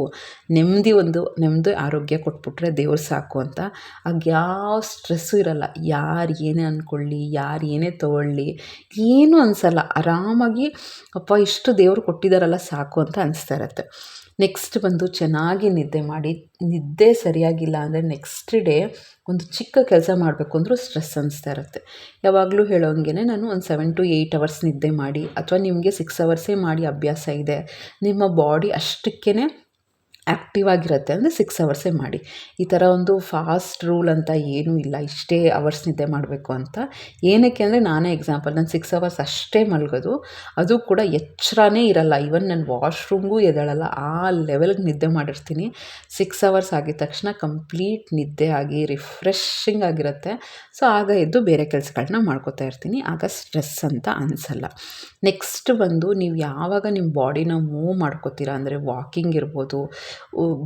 ನೆಮ್ಮದಿ ಒಂದು ನೆಮ್ಮದಿ ಆರೋಗ್ಯ ಕೊಟ್ಬಿಟ್ರೆ ದೇವ್ರು ಸಾಕು ಅಂತ. ಆಗ ಯಾವ ಸ್ಟ್ರೆಸ್ಸು ಇರಲ್ಲ. ಯಾರು ಏನೇ ಅಂದ್ಕೊಳ್ಳಿ ಯಾರು ಏನೇ ತೊಗೊಳ್ಳಿ, ಏನೂ ಅನಿಸಲ್ಲ. ಆರಾಮಾಗಿ, ಅಪ್ಪ, ಇಷ್ಟು ದೇವರು ಕೊಟ್ಟಿದ್ದಾರಲ್ಲ ಸಾಕು ಅಂತ ಅನಿಸ್ತಾ ಇರತ್ತೆ. ನೆಕ್ಸ್ಟ್ ಬಂದು ಚೆನ್ನಾಗಿ ನಿದ್ದೆ ಮಾಡಿ, ನಿದ್ದೆ ಸರಿಯಾಗಿಲ್ಲ ಅಂದರೆ ನೆಕ್ಸ್ಟ್ ಡೇ ಒಂದು ಚಿಕ್ಕ ಕೆಲಸ ಮಾಡಬೇಕು ಅಂದರೂ ಸ್ಟ್ರೆಸ್ ಅನಿಸ್ತಾ ಇರುತ್ತೆ. ಯಾವಾಗಲೂ ಹೇಳೋಂಗೆ ನಾನು ಒಂದು ಸೆವೆನ್ ಟು ಏಯ್ಟ್ ಅವರ್ಸ್ ನಿದ್ದೆ ಮಾಡಿ, ಅಥವಾ ನಿಮಗೆ ಸಿಕ್ಸ್ ಅವರ್ಸೇ ಮಾಡಿ ಅಭ್ಯಾಸ ಇದೆ, ನಿಮ್ಮ ಬಾಡಿ ಅಷ್ಟಕ್ಕೇ ಆ್ಯಕ್ಟಿವ್ ಆಗಿರುತ್ತೆ ಅಂದರೆ ಸಿಕ್ಸ್ ಅವರ್ಸೇ ಮಾಡಿ. ಈ ಥರ ಒಂದು ಫಾಸ್ಟ್ ರೂಲ್ ಅಂತ ಏನೂ ಇಲ್ಲ. ಇಷ್ಟೇ ಅವರ್ಸ್ ನಿದ್ದೆ ಮಾಡಬೇಕು ಅಂತ. ಏನಕ್ಕೆ ಅಂದರೆ ನಾನೇ ಎಕ್ಸಾಂಪಲ್ ನಾನು ಸಿಕ್ಸ್ ಅವರ್ಸ್ ಅಷ್ಟೇ ಮಲಗೋದು. ಅದು ಕೂಡ ಎಚ್ಚರನೇ ಇರಲ್ಲ. ಈವನ್ ನಾನು ವಾಶ್ರೂಮ್ಗೂ ಎದ್ದೇಳಲ್ಲ. ಆ ಲೆವೆಲ್ಗೆ ನಿದ್ದೆ ಮಾಡಿರ್ತೀನಿ. ಸಿಕ್ಸ್ ಅವರ್ಸ್ ಆಗಿದ ತಕ್ಷಣ ಕಂಪ್ಲೀಟ್ ನಿದ್ದೆ ಆಗಿ ರಿಫ್ರೆಶಿಂಗ್ ಆಗಿರುತ್ತೆ. ಸೊ ಆಗ ಎದ್ದು ಬೇರೆ ಕೆಲಸಗಳನ್ನ ಮಾಡ್ಕೋತಾ ಇರ್ತೀನಿ. ಆಗ ಸ್ಟ್ರೆಸ್ ಅಂತ ಅನಿಸಲ್ಲ. ನೆಕ್ಸ್ಟ್ ಬಂದು ನೀವು ಯಾವಾಗ ನಿಮ್ಮ ಬಾಡಿನ ಮೂವ್ ಮಾಡ್ಕೋತೀರಾ? ಅಂದರೆ ವಾಕಿಂಗ್ ಇರ್ಬೋದು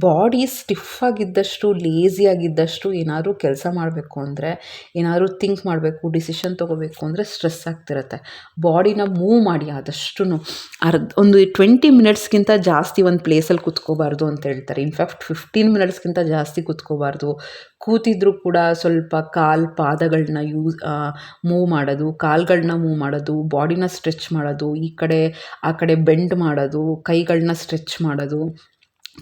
ಬಾಡಿ ಸ್ಟಿಫಾಗಿದ್ದಷ್ಟು ಲೇಸಿಯಾಗಿದ್ದಷ್ಟು ಏನಾದರೂ ಕೆಲಸ ಮಾಡಬೇಕು ಅಂದರೆ, ಏನಾದರೂ ಥಿಂಕ್ ಮಾಡಬೇಕು ಡಿಸಿಷನ್ ತೊಗೋಬೇಕು ಅಂದರೆ ಸ್ಟ್ರೆಸ್ ಆಗ್ತಿರುತ್ತೆ. ಬಾಡಿನ ಮೂವ್ ಮಾಡಿ ಆದಷ್ಟು ಅರ್ಧ, ಒಂದು ಟ್ವೆಂಟಿ ಮಿನಿಟ್ಸ್ಗಿಂತ ಜಾಸ್ತಿ ಒಂದು ಪ್ಲೇಸಲ್ಲಿ ಕುತ್ಕೋಬಾರ್ದು ಅಂತ ಹೇಳ್ತಾರೆ. ಇನ್ಫ್ಯಾಕ್ಟ್ ಫಿಫ್ಟೀನ್ ಮಿನಿಟ್ಸ್ಗಿಂತ ಜಾಸ್ತಿ ಕುತ್ಕೋಬಾರ್ದು. ಕೂತಿದ್ರೂ ಕೂಡ ಸ್ವಲ್ಪ ಕಾಲು ಪಾದಗಳನ್ನ ಯೂಸ್ ಮೂವ್ ಮಾಡೋದು ಕಾಲುಗಳನ್ನ ಮೂವ್ ಮಾಡೋದು ಬಾಡಿನ ಸ್ಟ್ರೆಚ್ ಮಾಡೋದು, ಈ ಕಡೆ, ಆ ಕಡೆ ಬೆಂಡ್ ಮಾಡೋದು ಕೈಗಳನ್ನ ಸ್ಟ್ರೆಚ್ ಮಾಡೋದು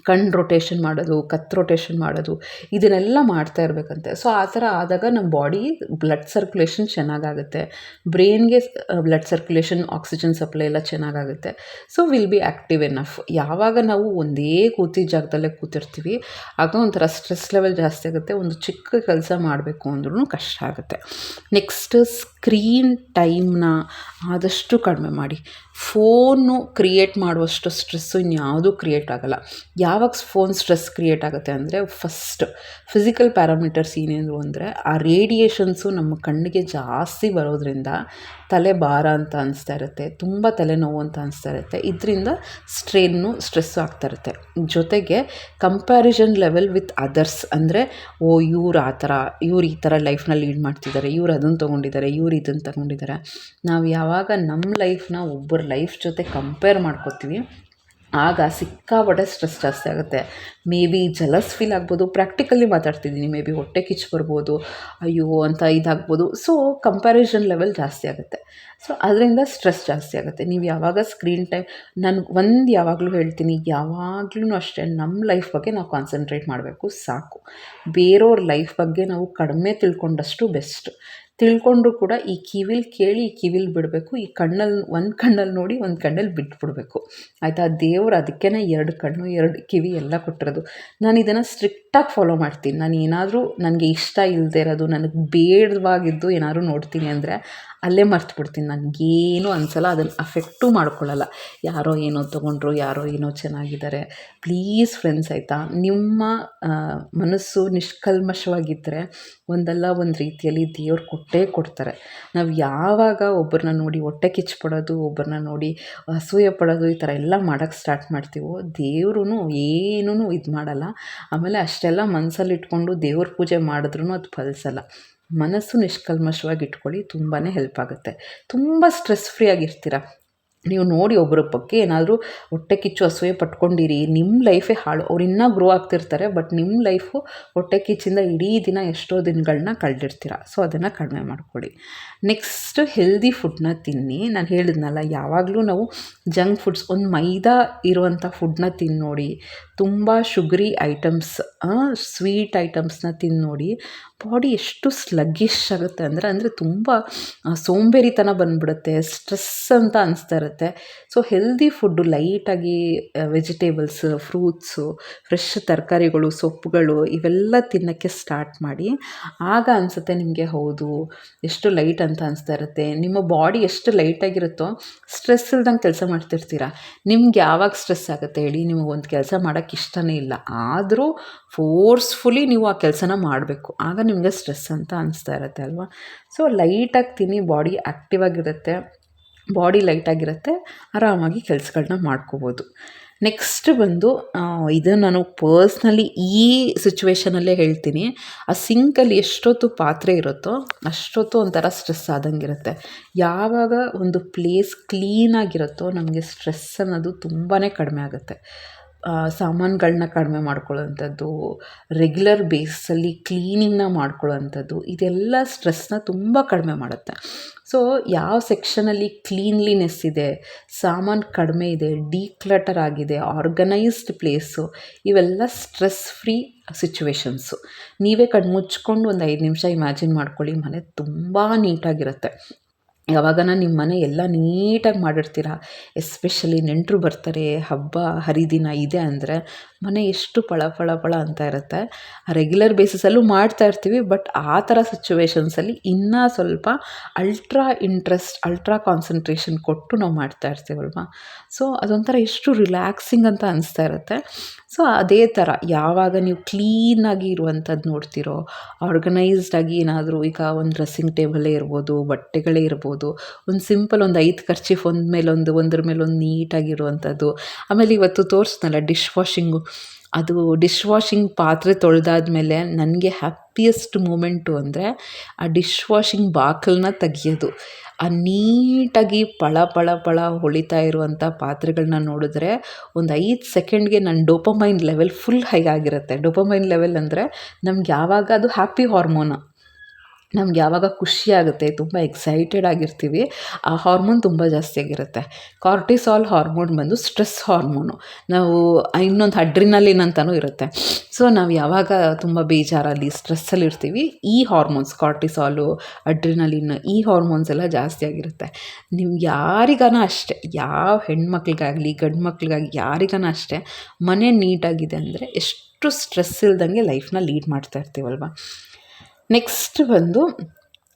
ಕಣ್ಣು ರೊಟೇಷನ್ ಮಾಡೋದು ಕತ್ತು ರೊಟೇಷನ್ ಮಾಡೋದು, ಇದನ್ನೆಲ್ಲ ಮಾಡ್ತಾ ಇರಬೇಕಂತೆ. ಸೊ ಆ ಥರ ಆದಾಗ ನಮ್ಮ ಬಾಡಿ ಬ್ಲಡ್ ಸರ್ಕ್ಯುಲೇಷನ್ ಚೆನ್ನಾಗಾಗುತ್ತೆ. ಬ್ರೈನ್ಗೆ ಬ್ಲಡ್ ಸರ್ಕ್ಯುಲೇಷನ್ ಆಕ್ಸಿಜನ್ ಸಪ್ಲೈ ಎಲ್ಲ ಚೆನ್ನಾಗಾಗುತ್ತೆ. So will be active enough ಯಾವಾಗ ನಾವು ಒಂದೇ ಕೂತಿದ್ದ ಜಾಗದಲ್ಲೇ ಕೂತಿರ್ತೀವಿ, ಆಗ ಒಂಥರ ಸ್ಟ್ರೆಸ್ ಲೆವೆಲ್ ಜಾಸ್ತಿ ಆಗುತ್ತೆ. ಒಂದು ಚಿಕ್ಕ ಕೆಲಸ ಮಾಡಬೇಕು ಅಂದ್ರೂ ಕಷ್ಟ ಆಗುತ್ತೆ. ನೆಕ್ಸ್ಟ್ ಸ್ಕ್ರೀನ್ ಟೈಮ್ನ ಆದಷ್ಟು ಕಡಿಮೆ ಮಾಡಿ. ಫೋನು ಕ್ರಿಯೇಟ್ ಮಾಡುವಷ್ಟು ಸ್ಟ್ರೆಸ್ಸು ಇನ್ಯಾವುದೂ ಕ್ರಿಯೇಟ್ ಆಗೋಲ್ಲ. ಯಾವಾಗ ಫೋನ್ ಸ್ಟ್ರೆಸ್ ಕ್ರಿಯೇಟ್ ಆಗುತ್ತೆ ಅಂದರೆ ಫಸ್ಟ್ ಫಿಸಿಕಲ್ ಪ್ಯಾರಾಮೀಟರ್ಸ್ ಏನೇನು ಅಂದರೆ ಆ ರೇಡಿಯೇಷನ್ಸು ನಮ್ಮ ಕಣ್ಣಿಗೆ ಜಾಸ್ತಿ ಬರೋದ್ರಿಂದ ತಲೆ ಭಾರ ಅಂತ ಅನಿಸ್ತಾ ಇರುತ್ತೆ, ತುಂಬ ತಲೆನೋವು ಅಂತ ಅನಿಸ್ತಾ ಇರುತ್ತೆ, ಇದರಿಂದ ಸ್ಟ್ರೇನ್ನು ಸ್ಟ್ರೆಸ್ಸು ಆಗ್ತಾ ಇರುತ್ತೆ. ಜೊತೆಗೆ ಕಂಪ್ಯಾರಿಸನ್ ಲೆವೆಲ್ ವಿತ್ ಅದರ್ಸ್ ಅಂದರೆ, ಓ ಇವ್ರು ಆ ಥರ, ಇವ್ರು ಈ ಥರ ಲೈಫ್ನ ಲೀಡ್ ಮಾಡ್ತಿದ್ದಾರೆ, ಇವ್ರು ಅದನ್ನು ತೊಗೊಂಡಿದ್ದಾರೆ, ಇವ್ರು ಇದನ್ನು ತಗೊಂಡಿದ್ದಾರೆ. ನಾವು ಯಾವಾಗ ನಮ್ಮ ಲೈಫ್ನ ಒಬ್ಬರ ಲೈಫ್ ಜೊತೆ ಕಂಪೇರ್ ಮಾಡ್ಕೋತೀವಿ ಆಗ ಸಿಕ್ಕಾಪಟ್ಟೆ ಸ್ಟ್ರೆಸ್ ಜಾಸ್ತಿ ಆಗುತ್ತೆ. ಮೇ ಬಿ ಜಲಸ್ ಫೀಲ್ ಆಗ್ಬೋದು ಪ್ರಾಕ್ಟಿಕಲಿ ಮಾತಾಡ್ತಿದ್ದೀನಿ ಮೇ ಬಿ ಹೊಟ್ಟೆ ಕಿಚ್ಚು ಬರ್ಬೋದು, ಅಯ್ಯೋ ಅಂತ ಇದಾಗ್ಬೋದು. ಸೊ ಕಂಪ್ಯಾರಿಸನ್ ಲೆವೆಲ್ ಜಾಸ್ತಿ ಆಗುತ್ತೆ. ಸೊ ಅದರಿಂದ ಸ್ಟ್ರೆಸ್ ಜಾಸ್ತಿ ಆಗುತ್ತೆ. ನೀವು ಯಾವಾಗ ಸ್ಕ್ರೀನ್ ಟೈಮ್ ನಾನು ಒಂದು ಯಾವಾಗಲೂ ಹೇಳ್ತೀನಿ ಯಾವಾಗಲೂ ಅಷ್ಟೇ ನಮ್ಮ ಲೈಫ್ ಬಗ್ಗೆ ನಾವು ಕಾನ್ಸಂಟ್ರೇಟ್ ಮಾಡಬೇಕು, ಸಾಕು. ಬೇರೆಯವ್ರ ಲೈಫ್ ಬಗ್ಗೆ ನಾವು ಕಡಿಮೆ ತಿಳ್ಕೊಂಡಷ್ಟು ಬೆಸ್ಟ್ ತಿಳ್ಕೊಂಡ್ರು ಕೂಡ ಈ ಕಿವಿಲಿ ಕೇಳಿ, ಈ ಕಿವಿಲಿ ಬಿಡಬೇಕು. ಈ ಕಣ್ಣಲ್ಲಿ ಒಂದು ಕಣ್ಣಲ್ಲಿ ನೋಡಿ, ಒಂದು ಕಣ್ಣಲ್ಲಿ ಬಿಟ್ಬಿಡ್ಬೇಕು. ಆಯಿತಾ? ದೇವ್ರು ಅದಕ್ಕೇ ಎರಡು ಕಣ್ಣು, ಎರಡು ಕಿವಿ ಎಲ್ಲ ಕೊಟ್ಟಿರೋದು. ನಾನು ಇದನ್ನು ಸ್ಟ್ರಿಕ್ಟಾಗಿ ಫಾಲೋ ಮಾಡ್ತೀನಿ. ನಾನು ಏನಾದರೂ ನನಗೆ ಇಷ್ಟ ಇಲ್ಲದೆ ಇರೋದು, ನನಗೆ ಬೇಡವಾಗಿದ್ದು ಏನಾದರೂ ನೋಡ್ತೀನಿ ಅಂದರೆ ಅಲ್ಲೇ ಮರ್ತು ಬಿಡ್ತೀನಿ ನನಗೇನು ಅನಿಸಲ್ಲ ಅದನ್ನು ಅಫೆಕ್ಟು ಮಾಡ್ಕೊಳ್ಳಲ್ಲ ಯಾರೋ ಏನೋ ತೊಗೊಂಡ್ರು, ಯಾರೋ ಏನೋ ಚೆನ್ನಾಗಿದ್ದಾರೆ. ಪ್ಲೀಸ್ ಫ್ರೆಂಡ್ಸ್ ಆಯಿತಾ, ನಿಮ್ಮ ಮನಸ್ಸು ನಿಷ್ಕಲ್ಮಶವಾಗಿದ್ದರೆ ಒಂದಲ್ಲ ಒಂದು ರೀತಿಯಲ್ಲಿ ದೇವ್ರು ಕೊಟ್ಟೇ ಕೊಡ್ತಾರೆ. ನಾವು ಯಾವಾಗ ಒಬ್ಬರನ್ನ ನೋಡಿ ಹೊಟ್ಟೆ ಕಿಚ್ಚಿಪಡೋದು ಒಬ್ಬರನ್ನ ನೋಡಿ ಅಸೂಯೆ ಪಡೋದು ಈ ಥರ ಎಲ್ಲ ಮಾಡೋಕ್ಕೆ ಸ್ಟಾರ್ಟ್ ಮಾಡ್ತೀವೋ ದೇವ್ರೂ ಏನೂ ಇದು ಮಾಡಲ್ಲ. ಆಮೇಲೆ ಅಷ್ಟೆಲ್ಲ ಮನಸ್ಸಲ್ಲಿ ಇಟ್ಕೊಂಡು ದೇವ್ರ ಪೂಜೆ ಮಾಡಿದ್ರೂ ಅದು ಫಲಿಸಲ್ಲ. ಮನಸ್ಸು ನಿಷ್ಕಲ್ಮಶವಾಗಿ ಇಟ್ಕೊಳ್ಳಿ ತುಂಬಾ ಹೆಲ್ಪ್ ಆಗುತ್ತೆ. ತುಂಬ ಸ್ಟ್ರೆಸ್ ಫ್ರೀ ಆಗಿರ್ತೀರ? ನೀವು ನೋಡಿ ಒಬ್ಬರ ಬಗ್ಗೆ ಏನಾದರೂ ಹೊಟ್ಟೆ ಕಿಚ್ಚು ಅಸೂಯೆ ಪಟ್ಕೊಂಡಿರಿ ನಿಮ್ಮ ಲೈಫೇ ಹಾಳು. ಅವ್ರು ಇನ್ನೂ ಗ್ರೋ ಆಗ್ತಿರ್ತಾರೆ ಬಟ್ ನಿಮ್ಮ ಲೈಫು ಹೊಟ್ಟೆ ಕಿಚ್ಚಿಂದ ಇಡೀ ದಿನ ಎಷ್ಟೋ ದಿನಗಳನ್ನ ಕಳೆದಿರ್ತೀರ. ಸೊ ಅದನ್ನು ಕಡಿಮೆ ಮಾಡ್ಕೊಳ್ಳಿ. ನೆಕ್ಸ್ಟ್ ಹೆಲ್ದಿ ಫುಡ್ನ ತಿನ್ನಿ. ನಾನು ಹೇಳಿದ್ನಲ್ಲ, ಯಾವಾಗಲೂ ನಾವು ಜಂಕ್ ಫುಡ್ಸ್ ಒಂದು ಮೈದಾ ಇರುವಂಥ ಫುಡ್ನ ತಿನ್ನೋಡಿ ನೋಡಿ. ತುಂಬ ಶುಗರಿ ಐಟಮ್ಸ್ ಸ್ವೀಟ್ ಐಟಮ್ಸ್ನ ತಿಂದು ನೋಡಿ ಬಾಡಿ ಎಷ್ಟು ಸ್ಲಗ್ಗಿಶ್ ಆಗುತ್ತೆ ಅಂದರೆ ಅಂದರೆ ತುಂಬ ಸೋಂಬೇರಿತನ ಬಂದ್ಬಿಡುತ್ತೆ ಸ್ಟ್ರೆಸ್ ಅಂತ ಅನಿಸ್ತಾ ಇರುತ್ತೆ. ಸೊ ಹೆಲ್ದಿ ಫುಡ್ಡು ಲೈಟಾಗಿ ವೆಜಿಟೇಬಲ್ಸ್ ಫ್ರೂಟ್ಸು ಫ್ರೆಶ್ ತರಕಾರಿಗಳು, ಸೊಪ್ಪುಗಳು ಇವೆಲ್ಲ ತಿನ್ನೋಕ್ಕೆ ಸ್ಟಾರ್ಟ್ ಮಾಡಿ, ಆಗ ಅನಿಸುತ್ತೆ ನಿಮಗೆ ಹೌದು, ಎಷ್ಟು ಲೈಟ್ ಅಂತ ಅನಿಸ್ತಾ ಇರುತ್ತೆ. ನಿಮ್ಮ ಬಾಡಿ ಎಷ್ಟು ಲೈಟಾಗಿರುತ್ತೋ ಸ್ಟ್ರೆಸ್ ಇಲ್ದಂಗೆ ಕೆಲಸ ಮಾಡ್ತಿರ್ತೀರ. ನಿಮ್ಗೆ ಯಾವಾಗ ಸ್ಟ್ರೆಸ್ ಆಗುತ್ತೆ ಹೇಳಿ ನಿಮಗೆ ಒಂದು ಕೆಲಸ ಮಾಡೋಕ್ಕೆ ಇಷ್ಟನೇ ಇಲ್ಲ. ಆದರೂ ಫೋರ್ಸ್ಫುಲಿ ನೀವು ಆ ಕೆಲಸನ ಮಾಡಬೇಕು. ಆಗ ನಿಮಗೆ ಸ್ಟ್ರೆಸ್ ಅಂತ ಅನಿಸ್ತಾ ಇರುತ್ತೆ ಅಲ್ವಾ? ಸೊ ಲೈಟಾಗಿ ತಿನ್ನಿ ಬಾಡಿ ಆ್ಯಕ್ಟಿವ್ ಆಗಿರುತ್ತೆ. ಬಾಡಿ ಲೈಟಾಗಿರುತ್ತೆ ಆರಾಮಾಗಿ ಕೆಲಸಗಳನ್ನ ಮಾಡ್ಕೋಬೋದು. ನೆಕ್ಸ್ಟ್ ಬಂದು ಇದು ನಾನು ಪರ್ಸ್ನಲಿ ಈ ಸಿಚುವೇಶನಲ್ಲೇ ಹೇಳ್ತೀನಿ. ಆ ಸಿಂಕಲ್ಲಿ ಎಷ್ಟೊತ್ತು ಪಾತ್ರೆ ಇರುತ್ತೋ ಅಷ್ಟೊತ್ತು ಒಂಥರ ಸ್ಟ್ರೆಸ್ ಆದಂಗಿರುತ್ತೆ ಯಾವಾಗ ಒಂದು ಪ್ಲೇಸ್ ಕ್ಲೀನಾಗಿರುತ್ತೋ ನಮಗೆ ಸ್ಟ್ರೆಸ್ ಅನ್ನೋದು ತುಂಬಾ ಕಡಿಮೆ ಆಗುತ್ತೆ. ಸಾಮಾನುಗಳನ್ನ ಕಡಿಮೆ ಮಾಡ್ಕೊಳ್ಳೋವಂಥದ್ದು ರೆಗ್ಯುಲರ್ ಬೇಸಲ್ಲಿ ಕ್ಲೀನಿಂಗ್ನ ಮಾಡ್ಕೊಳ್ಳೋವಂಥದ್ದು, ಇದೆಲ್ಲ ಸ್ಟ್ರೆಸ್ನ ತುಂಬ ಕಡಿಮೆ ಮಾಡುತ್ತೆ. ಸೊ ಯಾವ ಸೆಕ್ಷನಲ್ಲಿ ಕ್ಲೀನ್ಲಿನೆಸ್ ಇದೆ, ಸಾಮಾನು ಕಡಿಮೆ ಇದೆ ಡಿಕ್ಲಟರ್ ಆಗಿದೆ ಆರ್ಗನೈಸ್ಡ್ ಪ್ಲೇಸು ಇವೆಲ್ಲ ಸ್ಟ್ರೆಸ್ ಫ್ರೀ ಸಿಚುವೇಶನ್ಸು ನೀವೇ ಕಣ್ಣು ಮುಚ್ಕೊಂಡು ಒಂದು ಐದು ನಿಮಿಷ ಇಮ್ಯಾಜಿನ್ ಮಾಡ್ಕೊಳ್ಳಿ, ಮನೆ ತುಂಬ ನೀಟಾಗಿರುತ್ತೆ ಯಾವಾಗನ ನಿಮ್ಮ ಮನೆ ಎಲ್ಲ ನೀಟಾಗಿ ಮಾಡಿರ್ತೀರ? ಎಸ್ಪೆಷಲಿ ನೆಂಟರು ಬರ್ತಾರೆ, ಹಬ್ಬ, ಹರಿದಿನ ಇದೆ ಅಂದರೆ ಮನೆ ಎಷ್ಟು ಫಳ ಫಳ ಫಳ ಅಂತ ಇರುತ್ತೆ. ರೆಗ್ಯುಲರ್ ಬೇಸಿಸಲ್ಲೂ ಮಾಡ್ತಾ ಇರ್ತೀವಿ ಬಟ್ ಆ ಥರ ಸಿಚುವೇಶನ್ಸಲ್ಲಿ ಇನ್ನೂ ಸ್ವಲ್ಪ ಅಲ್ಟ್ರಾ ಇಂಟ್ರೆಸ್ಟ್ ಅಲ್ಟ್ರಾ ಕಾನ್ಸಂಟ್ರೇಷನ್ ಕೊಟ್ಟು ನಾವು ಮಾಡ್ತಾ ಇರ್ತೀವಲ್ವ? ಸೊ ಅದೊಂಥರ ಎಷ್ಟು ರಿಲ್ಯಾಕ್ಸಿಂಗ್ ಅಂತ ಅನಿಸ್ತಾ ಇರುತ್ತೆ. ಸೊ ಅದೇ ಥರ ಯಾವಾಗ ನೀವು ಕ್ಲೀನಾಗಿ ಇರುವಂಥದ್ದು ನೋಡ್ತಿರೋ ಆರ್ಗನೈಸ್ಡ್ ಆಗಿ ಏನಾದರೂ ಈಗ ಒಂದು ಡ್ರೆಸ್ಸಿಂಗ್ ಟೇಬಲೇ ಇರ್ಬೋದು, ಬಟ್ಟೆಗಳೇ ಇರ್ಬೋದು, ಒಂದು ಸಿಂಪಲ್ ಒಂದು ಐದು ಖರ್ಚಿಫ್ ಮೇಲೆ ಮೇಲೊಂದು ಒಂದ್ರ ಮೇಲೊಂದು ನೀಟಾಗಿರುವಂಥದ್ದು ಆಮೇಲೆ ಇವತ್ತು ತೋರಿಸ್ನಲ್ಲ ಡಿಶ್ ವಾಷಿಂಗು ಅದು ಡಿಶ್ ವಾಷಿಂಗ್ ಪಾತ್ರೆ ತೊಳೆದಾದ್ಮೇಲೆ ನನಗೆ ಹ್ಯಾಪಿಯೆಸ್ಟ್ ಮೂಮೆಂಟು ಅಂದರೆ ಆ ಡಿಶ್ ವಾಷಿಂಗ್ ಬಾಕಲ್ನ ತೆಗಿಯೋದು. ಆ ನೀಟಾಗಿ ಪಳ ಪಳ ಪಳ ಹೊಳಿತಾ ಇರುವಂಥ ಪಾತ್ರೆಗಳನ್ನ ನೋಡಿದ್ರೆ ಒಂದು ಐದು ಸೆಕೆಂಡ್ಗೆ ನನ್ನ ಡೋಪಮೈನ್ ಲೆವೆಲ್ ಫುಲ್ ಹೈ ಆಗಿರುತ್ತೆ. ಡೋಪಮೈನ್ ಲೆವೆಲ್ ಅಂದರೆ ನಮ್ಗೆ ಯಾವಾಗ ಅದು ಹ್ಯಾಪಿ ಹಾರ್ಮೋನು ನಮ್ಗೆ ಯಾವಾಗ ಖುಷಿ ಆಗುತ್ತೆ, ತುಂಬ ಎಕ್ಸೈಟೆಡ್ ಆಗಿರ್ತೀವಿ, ಆ ಹಾರ್ಮೋನ್ ತುಂಬ ಜಾಸ್ತಿ ಆಗಿರುತ್ತೆ. ಕಾರ್ಟಿಸಾಲ್ ಹಾರ್ಮೋನ್ ಬಂದು ಸ್ಟ್ರೆಸ್ ಹಾರ್ಮೋನು ನಾವು ಇನ್ನೊಂದು ಅಡ್ರಿನಲಿನ್ ಅಂತಲೂ ಇರುತ್ತೆ. ಸೊ ನಾವು ಯಾವಾಗ ತುಂಬ ಬೇಜಾರಲ್ಲಿ ಸ್ಟ್ರೆಸ್ಸಲ್ಲಿ ಇರ್ತೀವಿ, ಈ ಹಾರ್ಮೋನ್ಸ್ ಕಾರ್ಟಿಸಾಲು ಅಡ್ರಿನಲಿನ್ ಈ ಹಾರ್ಮೋನ್ಸ್ ಎಲ್ಲ ಜಾಸ್ತಿ ಆಗಿರುತ್ತೆ. ನೀವು ಯಾರಿಗಾನ ಅಷ್ಟೇ, ಯಾವ ಹೆಣ್ಮಕ್ಳಿಗಾಗಲಿ ಗಂಡು ಮಕ್ಳಿಗಾಗಲಿ ಯಾರಿಗಾನ ಅಷ್ಟೇ, ಮನೆ ನೀಟಾಗಿದೆ ಅಂದರೆ ಎಷ್ಟು ಸ್ಟ್ರೆಸ್ ಇಲ್ದಂಗೆ ಲೈಫ್ನ ಲೀಡ್ ಮಾಡ್ತಾ ಇರ್ತೀವಲ್ವ? ನೆಕ್ಸ್ಟ್ ಬಂದು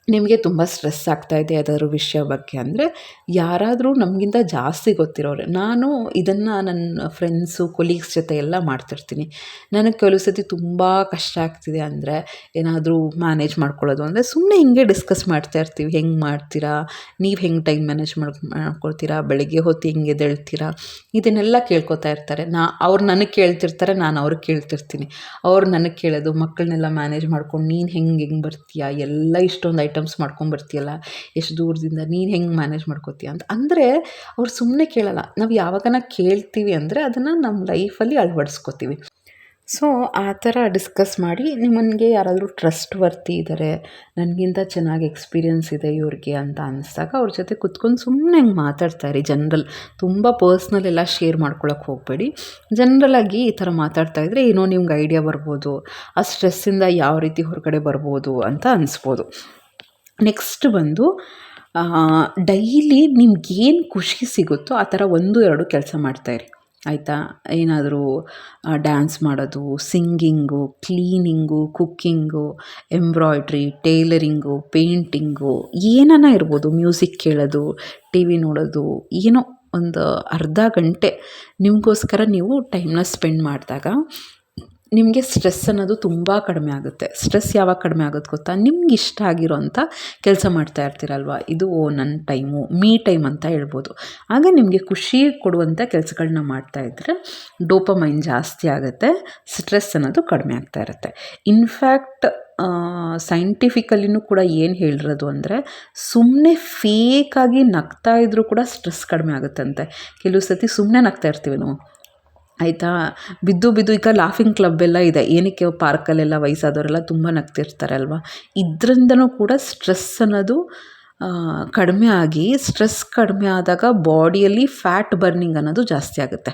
ನಿಮಗೆ ತುಂಬ ಸ್ಟ್ರೆಸ್ ಆಗ್ತಾ ಇದೆ ಯಾವ್ದಾದ್ರು ವಿಷಯ ಬಗ್ಗೆ ಅಂದರೆ ಯಾರಾದರೂ ನಮಗಿಂತ ಜಾಸ್ತಿ ಗೊತ್ತಿರೋರು. ನಾನು ಇದನ್ನು ನನ್ನ ಫ್ರೆಂಡ್ಸು ಕೊಲೀಗ್ಸ್ ಜೊತೆ ಎಲ್ಲ ಮಾಡ್ತಿರ್ತೀನಿ. ನನಗೆ ಕೆಲವು ಸತಿ ತುಂಬ ಕಷ್ಟ ಆಗ್ತಿದೆ ಅಂದರೆ ಏನಾದರೂ ಮ್ಯಾನೇಜ್ ಮಾಡ್ಕೊಳ್ಳೋದು ಅಂದರೆ ಸುಮ್ಮನೆ ಹಿಂಗೆ ಡಿಸ್ಕಸ್ ಮಾಡ್ತಾ ಇರ್ತೀವಿ. ಹೆಂಗೆ ಮಾಡ್ತೀರಾ? ನೀವು ಹೆಂಗೆ ಟೈಮ್ ಮ್ಯಾನೇಜ್ ಮಾಡ್, ಮಾಡ್ಕೊಳ್ತೀರಾ? ಬೆಳಗ್ಗೆ ಹೊತ್ತು ಹೆಂಗೆ ಎದ್ದೇಳ್ತೀರಾ? ಇದನ್ನೆಲ್ಲ ಕೇಳ್ಕೊತಾ ಇರ್ತಾರೆ. ನಾ, ಅವ್ರು ನನಗೆ ಕೇಳ್ತಿರ್ತಾರೆ, ನಾನು ಅವ್ರಿಗೆ ಕೇಳ್ತಿರ್ತೀನಿ. ಅವ್ರು ನನಗೆ ಕೇಳೋದು ಮಕ್ಕಳನ್ನೆಲ್ಲ ಮ್ಯಾನೇಜ್ ಮಾಡ್ಕೊಂಡು ನೀನು ಹೆಂಗೆ ಹೆಂಗೆ ಬರ್ತೀಯಾ? ಎಲ್ಲ ಇಷ್ಟೊಂದು ಐಟಮ್ಸ್ ಮಾಡ್ಕೊಂಬರ್ತೀಯಲ್ಲ ಎಷ್ಟು ದೂರದಿಂದ ನೀನು ಹೆಂಗೆ ಮ್ಯಾನೇಜ್ ಮಾಡ್ಕೋತೀಯ ಅಂತ. ಅಂದರೆ ಅವ್ರು ಸುಮ್ಮನೆ ಕೇಳಲ್ಲ. ನಾವು ಯಾವಾಗನ ಕೇಳ್ತೀವಿ ಅಂದರೆ ಅದನ್ನು ನಮ್ಮ ಲೈಫಲ್ಲಿ ಅಳವಡಿಸ್ಕೋತೀವಿ. ಸೊ ಆ ಥರ ಡಿಸ್ಕಸ್ ಮಾಡಿ ನಿಮಗೆ ಯಾರಾದರೂ ಟ್ರಸ್ಟ್ ವರ್ತಿ ಇದ್ದಾರೆ ನನಗಿಂತ ಚೆನ್ನಾಗಿ ಎಕ್ಸ್ಪೀರಿಯನ್ಸ್ ಇದೆ ಇವ್ರಿಗೆ ಅಂತ ಅನಿಸ್ದಾಗ ಅವ್ರ ಜೊತೆ ಕುತ್ಕೊಂಡು ಸುಮ್ಮನೆ ಹಂಗೆ ಮಾತಾಡ್ತಾ ಇರಿ. ಜನ್ರಲ್ ತುಂಬ ಪರ್ಸ್ನಲ್ ಎಲ್ಲ ಶೇರ್ ಮಾಡ್ಕೊಳಕ್ಕೆ ಹೋಗಬೇಡಿ. ಜನ್ರಲಾಗಿ ಈ ಥರ ಮಾತಾಡ್ತಾ ಇದ್ದರೆ ಏನೋ ನಿಮ್ಗೆ ಐಡಿಯಾ ಬರ್ಬೋದು. ಆ ಸ್ಟ್ರೆಸ್ಸಿಂದ ಯಾವ ರೀತಿ ಹೊರಗಡೆ ಬರ್ಬೋದು ಅಂತ ಅನಿಸ್ಬೋದು. ನೆಕ್ಸ್ಟ್ ಬಂದು ಡೈಲಿ ನಿಮ್ಗೇನು ಖುಷಿ ಸಿಗುತ್ತೋ ಆ ಥರ ಒಂದು ಎರಡು ಕೆಲಸ ಮಾಡ್ತಾಯಿರಿ ಆಯಿತಾ? ಏನಾದರೂ ಡ್ಯಾನ್ಸ್ ಮಾಡೋದು, singing, cleaning, cooking, embroidery, tailoring, painting, ಏನಾನ ಇರ್ಬೋದು, ಮ್ಯೂಸಿಕ್ ಕೇಳೋದು ಟಿ ವಿ ನೋಡೋದು, ಏನೋ ಒಂದು ಅರ್ಧ ಗಂಟೆ ನಿಮಗೋಸ್ಕರ ನೀವು ಟೈಮ್ನ ಸ್ಪೆಂಡ್ ಮಾಡಿದಾಗ ನಿಮಗೆ ಸ್ಟ್ರೆಸ್ ಅನ್ನೋದು ತುಂಬ ಕಡಿಮೆ ಆಗುತ್ತೆ. ಸ್ಟ್ರೆಸ್ ಯಾವಾಗ ಕಡಿಮೆ ಆಗುತ್ತೆ ಗೊತ್ತಾ? ನಿಮ್ಗೆ ಇಷ್ಟ ಆಗಿರೋಂಥ ಕೆಲಸ ಮಾಡ್ತಾ ಇರ್ತೀರಲ್ವ? ಇದು, ಓ ನನ್ನ ಟೈಮು ಮೀ ಟೈಮ್ ಅಂತ ಹೇಳ್ಬೋದು. ಆಗ ನಿಮಗೆ ಖುಷಿ ಕೊಡುವಂಥ ಕೆಲಸಗಳನ್ನ ಮಾಡ್ತಾ ಇದ್ದರೆ ಡೋಪಮೈನ್ ಜಾಸ್ತಿ ಆಗುತ್ತೆ ಸ್ಟ್ರೆಸ್ ಅನ್ನೋದು ಕಡಿಮೆ ಆಗ್ತಾ ಇರುತ್ತೆ. ಇನ್ಫ್ಯಾಕ್ಟ್ ಸೈಂಟಿಫಿಕಲಿನೂ ಕೂಡ ಏನು ಹೇಳಿರೋದು ಅಂದರೆ ಸುಮ್ಮನೆ ಫೇಕಾಗಿ ನಗ್ತಾ ಇದ್ದರೂ ಕೂಡ ಸ್ಟ್ರೆಸ್ ಕಡಿಮೆ ಆಗುತ್ತಂತೆ. ಕೆಲವು ಸತಿ ಸುಮ್ಮನೆ ನಗ್ತಾ ಇರ್ತೀವಿ ನಾವು. ಆಯಿತಾ? ಬಿದ್ದು ಬಿದ್ದು ಈಗ ಲಾಫಿಂಗ್ ಕ್ಲಬ್ ಎಲ್ಲ ಇದೆ. ಏನಕ್ಕೆ ಪಾರ್ಕಲ್ಲೆಲ್ಲ ವಯಸ್ಸಾದವರೆಲ್ಲ ತುಂಬ ನಗ್ತಿರ್ತಾರೆ ಅಲ್ವಾ ಇದರಿಂದನೂ ಕೂಡ ಸ್ಟ್ರೆಸ್ ಅನ್ನೋದು ಕಡಿಮೆ ಆಗಿ ಸ್ಟ್ರೆಸ್ ಕಡಿಮೆ ಆದಾಗ ಬಾಡಿಯಲ್ಲಿ ಫ್ಯಾಟ್ ಬರ್ನಿಂಗ್ ಅನ್ನೋದು ಜಾಸ್ತಿ ಆಗುತ್ತೆ.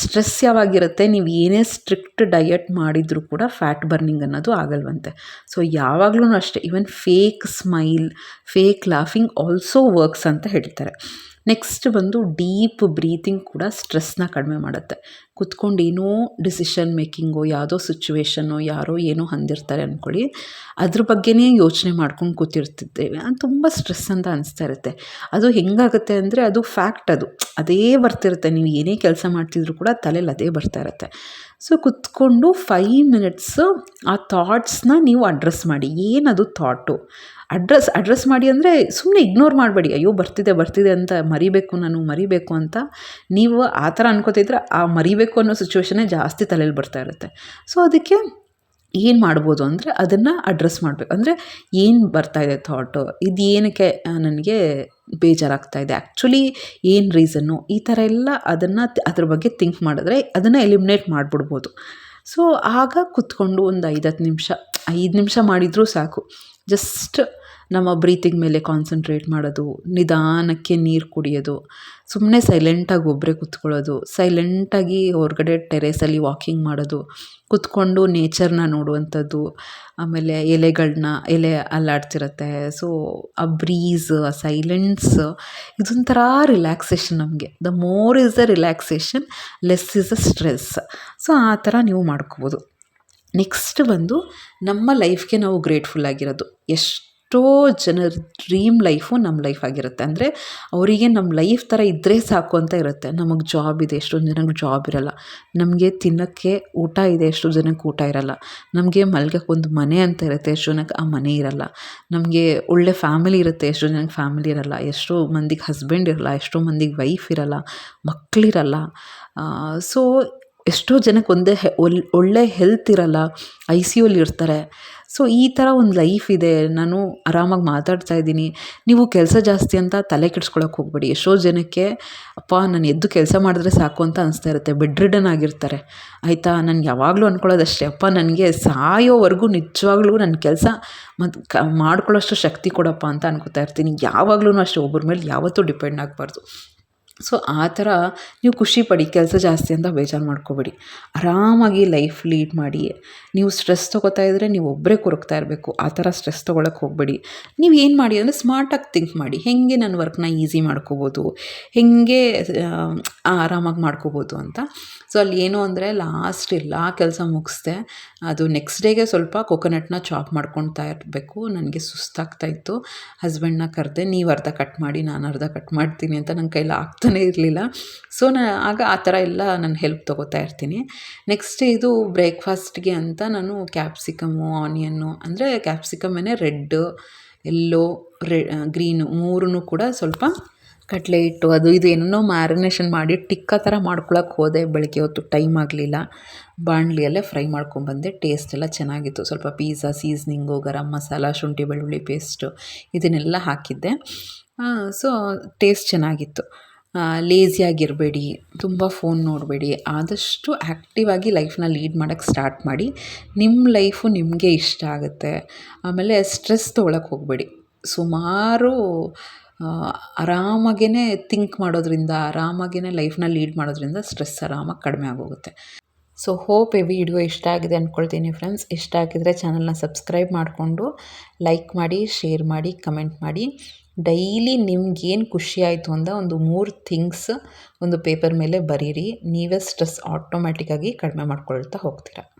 ಸ್ಟ್ರೆಸ್ ಯಾವಾಗಿರುತ್ತೆ? ನೀವು ಏನೇ ಸ್ಟ್ರಿಕ್ಟ್ ಡಯಟ್ ಮಾಡಿದರೂ ಕೂಡ ಫ್ಯಾಟ್ ಬರ್ನಿಂಗ್ ಅನ್ನೋದು ಆಗಲ್ವಂತೆ. ಸೊ ಯಾವಾಗಲೂ ಅಷ್ಟೇ. Even fake smile fake laughing also works ಅಂತ ಹೇಳ್ತಾರೆ. ನೆಕ್ಸ್ಟ್ ಬಂದು ಡೀಪ್ ಬ್ರೀತಿಂಗ್ ಕೂಡ ಸ್ಟ್ರೆಸ್ನ ಕಡಿಮೆ ಮಾಡುತ್ತೆ. ಕುತ್ಕೊಂಡು ಏನೋ ಡಿಸಿಷನ್ ಮೇಕಿಂಗು ಯಾವುದೋ ಸಿಚುವೇಶನ್ನು ಯಾರೋ ಏನೋ ಹೊಂದಿರ್ತಾರೆ ಅಂದ್ಕೊಳ್ಳಿ ಅದ್ರ ಬಗ್ಗೆನೇ ಯೋಚನೆ ಮಾಡ್ಕೊಂಡು ಕೂತಿರ್ತಿದ್ದೇವೆ. ಅದು ತುಂಬ ಸ್ಟ್ರೆಸ್ ಅಂತ ಅನಿಸ್ತಾ ಇರುತ್ತೆ. ಅದು ಹೆಂಗಾಗುತ್ತೆ ಅಂದರೆ ಅದು ಫ್ಯಾಕ್ಟ್ ಅದು. ಅದೇ ಬರ್ತಿರುತ್ತೆ. ನೀವು ಏನೇ ಕೆಲಸ ಮಾಡ್ತಿದ್ರು ಕೂಡ ತಲೆಯಲ್ಲಿ ಅದೇ ಬರ್ತಾ ಇರುತ್ತೆ. ಸೊ ಕುತ್ಕೊಂಡು ಫೈವ್ ಮಿನಿಟ್ಸು ಆ ಥಾಟ್ಸ್ನ ನೀವು ಅಡ್ರೆಸ್ ಮಾಡಿ. ಏನದು ಥಾಟು ಅಡ್ರೆಸ್ ಅಡ್ರೆಸ್ ಮಾಡಿ ಅಂದರೆ ಸುಮ್ಮನೆ ಇಗ್ನೋರ್ ಮಾಡಬೇಡಿ. ಅಯ್ಯೋ, ಬರ್ತಿದೆ ಬರ್ತಿದೆ ಅಂತ ಮರಿಬೇಕು ನಾನು, ಮರಿಬೇಕು ಅಂತ ನೀವು ಆ ಥರ ಅನ್ಕೋತಿದ್ರೆ ಆ ಮರಿಬೇಕು ಅನ್ನೋ ಸಿಚುವೇಶನ್ನೇ ಜಾಸ್ತಿ ತಲೆಯಲ್ಲಿ ಬರ್ತಾ ಇರುತ್ತೆ. ಸೊ ಅದಕ್ಕೆ ಏನು ಮಾಡ್ಬೋದು ಅಂದರೆ ಅದನ್ನು ಅಡ್ರೆಸ್ ಮಾಡಬೇಕು. ಅಂದರೆ ಏನು ಬರ್ತಾ ಇದೆ ಥಾಟು ಇದು ಏನಕ್ಕೆ ನನಗೆ ಬೇಜಾರಾಗ್ತಾ ಇದೆ? ಆ್ಯಕ್ಚುಲಿ ಏನು ರೀಸನ್ನು ಈ ಥರ ಎಲ್ಲ ಅದನ್ನು ಅದ್ರ ಬಗ್ಗೆ ಥಿಂಕ್ ಮಾಡಿದ್ರೆ ಅದನ್ನು ಎಲಿಮಿನೇಟ್ ಮಾಡಿಬಿಡ್ಬೋದು. ಸೊ ಆಗ ಕುತ್ಕೊಂಡು ಒಂದು ಐದು ಹತ್ತು ನಿಮಿಷ, ಐದು ನಿಮಿಷ ಮಾಡಿದರೂ ಸಾಕು. ಜಸ್ಟ್ ನಮ್ಮ ಬ್ರೀತಿಂಗ್ ಮೇಲೆ ಕಾನ್ಸಂಟ್ರೇಟ್ ಮಾಡೋದು, ನಿಧಾನಕ್ಕೆ ನೀರು ಕುಡಿಯೋದು ಸುಮ್ಮನೆ ಸೈಲೆಂಟಾಗಿ ಒಬ್ಬರೇ ಕುತ್ಕೊಳ್ಳೋದು ಸೈಲೆಂಟಾಗಿ ಹೊರಗಡೆ ಟೆರೇಸಲ್ಲಿ ವಾಕಿಂಗ್ ಮಾಡೋದು, ಕುತ್ಕೊಂಡು ನೇಚರ್ನ ನೋಡುವಂಥದ್ದು, ಆಮೇಲೆ ಎಲೆಗಳನ್ನ ಎಲೆ ಅಲ್ಲಾಡ್ತಿರುತ್ತೆ. ಸೊ ಆ ಬ್ರೀಸ್ ಆ ಸೈಲೆನ್ಸ್ ಇದೊಂಥರ ರಿಲ್ಯಾಕ್ಸೇಷನ್ ನಮಗೆ. The more is the relaxation less is a stress so ಆ ಥರ ನೀವು ಮಾಡ್ಕೋಬೋದು. ನೆಕ್ಸ್ಟ್ ಬಂದು ನಮ್ಮ ಲೈಫ್ಗೆ ನಾವು ಗ್ರೇಟ್ಫುಲ್ ಆಗಿರೋದು. ಎಷ್ಟೋ ಜನರ ಡ್ರೀಮ್ ಲೈಫು ನಮ್ಮ ಲೈಫ್ ಆಗಿರುತ್ತೆ. ಅಂದರೆ ಅವರಿಗೆ ನಮ್ಮ ಲೈಫ್ ಥರ ಇದ್ದರೆ ಸಾಕು ಅಂತ ಇರುತ್ತೆ. ನಮಗೆ ಜಾಬ್ ಇದೆ ಎಷ್ಟೊಂದು ಜನಕ್ಕೆ ಜಾಬ್ ಇರಲ್ಲ. ನಮಗೆ ತಿನ್ನೋಕ್ಕೆ ಊಟ ಇದೆ, ಎಷ್ಟೋ ಜನಕ್ಕೆ ಊಟ ಇರಲ್ಲ. ನಮಗೆ ಮಲ್ಗಕ್ಕೆ ಒಂದು ಮನೆ ಅಂತ ಇರುತ್ತೆ, ಎಷ್ಟು ಜನಕ್ಕೆ ಆ ಮನೆ ಇರಲ್ಲ. ನಮಗೆ ಒಳ್ಳೆ ಫ್ಯಾಮಿಲಿ ಇರುತ್ತೆ, ಎಷ್ಟೋ ಜನಕ್ಕೆ ಫ್ಯಾಮಿಲಿ ಇರಲ್ಲ. ಎಷ್ಟೋ ಮಂದಿಗೆ ಹಸ್ಬೆಂಡ್ ಇರಲ್ಲ, ಎಷ್ಟೋ ಮಂದಿಗೆ ವೈಫ್ ಇರಲ್ಲ ಮಕ್ಕಳಿರಲ್ಲ ಸೊ ಎಷ್ಟೋ ಜನಕ್ಕೆ ಒಂದೇ ಹೆ ಒಲ್, ಒಳ್ಳೆ ಹೆಲ್ತ್ ಇರಲ್ಲ ಐ ಸಿ ಯುಲಿ ಇರ್ತಾರೆ. ಸೊ ಈ ಥರ ಒಂದು ಲೈಫ್ ಇದೆ. ನಾನು ಆರಾಮಾಗಿ ಮಾತಾಡ್ತಾ ಇದ್ದೀನಿ. ನೀವು ಕೆಲಸ ಜಾಸ್ತಿ ಅಂತ ತಲೆ ಕೆಡ್ಸ್ಕೊಳಕ್ಕೆ ಹೋಗಬೇಡಿ. ಎಷ್ಟೋ ಜನಕ್ಕೆ, ಅಪ್ಪ, ನಾನು ಎದ್ದು ಕೆಲಸ ಮಾಡಿದ್ರೆ ಸಾಕು ಅಂತ ಅನಿಸ್ತಾ ಇರುತ್ತೆ. ಬೆಡ್ ರಿಡನ್ ಆಗಿರ್ತಾರೆ. ಆಯಿತಾ? ನಾನು ಯಾವಾಗಲೂ ಅಂದ್ಕೊಳ್ಳೋದಷ್ಟೇ ಅಪ್ಪ, ನನಗೆ ಸಾಯೋವರೆಗೂ ನಿಜವಾಗ್ಲೂ ನನ್ನ ಕೆಲಸ ಮತ್ತು ಕ, ಮಾಡ್ಕೊಳ್ಳೋಷ್ಟು ಶಕ್ತಿ ಕೊಡಪ್ಪ ಅಂತ ಅನ್ಕೋತಾ ಇರ್ತೀನಿ. ಯಾವಾಗ್ಲೂ ಅಷ್ಟೇ. ಒಬ್ಬರ ಮೇಲೆ ಯಾವತ್ತೂ ಡಿಪೆಂಡ್ ಆಗಬಾರ್ದು. ಸೊ ಆ ಥರ ನೀವು ಖುಷಿ ಪಡಿ ಕೆಲಸ ಜಾಸ್ತಿ ಅಂತ ಬೇಜಾರು ಮಾಡ್ಕೋಬೇಡಿ. ಆರಾಮಾಗಿ ಲೈಫ್ ಲೀಡ್ ಮಾಡಿ. ನೀವು ಸ್ಟ್ರೆಸ್ ತೊಗೋತಾ ಇದ್ದರೆ ನೀವು ಒಬ್ಬರೇ ಕೊರಗ್ತಾ ಇರಬೇಕು. ಆ ಥರ ಸ್ಟ್ರೆಸ್ ತೊಗೊಳಕ್ಕೆ ಹೋಗಬೇಡಿ. ನೀವು ಏನು ಮಾಡಿ ಅಂದರೆ ಸ್ಮಾರ್ಟಾಗಿ ಥಿಂಕ್ ಮಾಡಿ. ಹೇಗೆ ನನ್ನ ವರ್ಕ್ನ ಈಸಿ ಮಾಡ್ಕೋಬೋದು? ಹೇಗೆ ಆರಾಮಾಗಿ ಮಾಡ್ಕೋಬೋದು ಅಂತ. ಸೊ ಅಲ್ಲಿ ಏನು ಅಂದರೆ ಲಾಸ್ಟ್ ಎಲ್ಲ ಕೆಲಸ ಮುಗಿಸ್ದೆ. ಅದು ನೆಕ್ಸ್ಟ್ ಡೇಗೆ ಸ್ವಲ್ಪ ಕೊಕೊನಟ್ನ ಚಾಪ್ ಮಾಡ್ಕೊಳ್ತಾ ಇರಬೇಕು. ನನಗೆ ಸುಸ್ತಾಗ್ತಾ ಇತ್ತು. ಹಸ್ಬೆಂಡ್ನ ಕರೆದೆ, ನೀವು ಅರ್ಧ ಕಟ್ ಮಾಡಿ, ನಾನು ಅರ್ಧ ಕಟ್ ಮಾಡ್ತೀನಿ ಅಂತ ನನ್ನ ಕೈಲಿ ಇರಲಿಲ್ಲ. ಸೊ ನಾ, ಆಗ ಆ ಥರ ಎಲ್ಲ ನಾನು ಹೆಲ್ಪ್ ತೊಗೋತಾ ಇರ್ತೀನಿ. ನೆಕ್ಸ್ಟ್ ಇದು ಬ್ರೇಕ್ಫಾಸ್ಟ್ಗೆ ಅಂತ ನಾನು ಕ್ಯಾಪ್ಸಿಕಮು, ಆನಿಯನ್ನು, ಅಂದರೆ ಕ್ಯಾಪ್ಸಿಕಮ್ಮೇ ರೆಡ್, ಎಲ್ಲೋ, ರೆ, ಗ್ರೀನು ಮೂರೂ ಕೂಡ ಸ್ವಲ್ಪ ಕಡಲೆ ಹಿಟ್ಟು ಅದು ಇದು ಏನೇನೋ ಮ್ಯಾರಿನೇಷನ್ ಮಾಡಿ ಟಿಕ್ಕ ಥರ ಮಾಡ್ಕೊಳಕ್ಕೆ ಹೋದೆ ಬೆಳಗ್ಗೆ ಹೊತ್ತು. ಟೈಮ್ ಆಗಲಿಲ್ಲ. ಬಾಣಲಿಯಲ್ಲೇ ಫ್ರೈ ಮಾಡ್ಕೊಂಬಂದೆ ಟೇಸ್ಟ್ ಎಲ್ಲ ಚೆನ್ನಾಗಿತ್ತು. ಸ್ವಲ್ಪ ಪೀಝಾ ಸೀಸ್ನಿಂಗು ಗರಂ ಮಸಾಲ, ಶುಂಠಿ, ಬೆಳ್ಳುಳ್ಳಿ ಪೇಸ್ಟು ಇದನ್ನೆಲ್ಲ ಹಾಕಿದ್ದೆ. ಸೊ ಟೇಸ್ಟ್ ಚೆನ್ನಾಗಿತ್ತು. ಲೇಸಿಯಾಗಿರಬೇಡಿ ತುಂಬ ಫೋನ್ ನೋಡಬೇಡಿ, ಆದಷ್ಟು ಆ್ಯಕ್ಟಿವ್ ಆಗಿ ಲೈಫ್ನ ಲೀಡ್ ಮಾಡೋಕ್ಕೆ ಸ್ಟಾರ್ಟ್ ಮಾಡಿ ನಿಮ್ಮ ಲೈಫು ನಿಮಗೆ ಇಷ್ಟ ಆಗುತ್ತೆ. ಆಮೇಲೆ ಸ್ಟ್ರೆಸ್ ತೊಗೊಳಕ್ಕೆ ಹೋಗಬೇಡಿ. ಸುಮಾರು ಆರಾಮಾಗೇ ಥಿಂಕ್ ಮಾಡೋದ್ರಿಂದ ಆರಾಮಾಗೇ ಲೈಫ್ನ ಲೀಡ್ ಮಾಡೋದ್ರಿಂದ ಸ್ಟ್ರೆಸ್ ಆರಾಮಾಗಿ ಕಡಿಮೆ ಆಗೋಗುತ್ತೆ. ಸೊ ಹೋಪ್ ಈ ವಿಡಿಯೋ ಇಷ್ಟ ಆಗಿದೆ ಅಂದ್ಕೊಳ್ತೀನಿ ಫ್ರೆಂಡ್ಸ್ ಇಷ್ಟ ಆಗಿದ್ರೆ ಚಾನಲ್ನ ಸಬ್ಸ್ಕ್ರೈಬ್ ಮಾಡಿಕೊಂಡು ಲೈಕ್ ಮಾಡಿ ಶೇರ್ ಮಾಡಿ ಕಮೆಂಟ್ ಮಾಡಿ. ಡೈಲಿ ನಿಮ್ಗೇನು ಖುಷಿ ಆಯಿತು ಅಂತ ಒಂದು ಮೂರು ಥಿಂಗ್ಸ್ ಒಂದು ಪೇಪರ್ ಮೇಲೆ ಬರೀರಿ. ನೀವೇ ಸ್ಟ್ರೆಸ್ ಆಟೋಮ್ಯಾಟಿಕ್ಕಾಗಿ ಕಡಿಮೆ ಮಾಡ್ಕೊಳ್ತಾ ಹೋಗ್ತೀರಾ.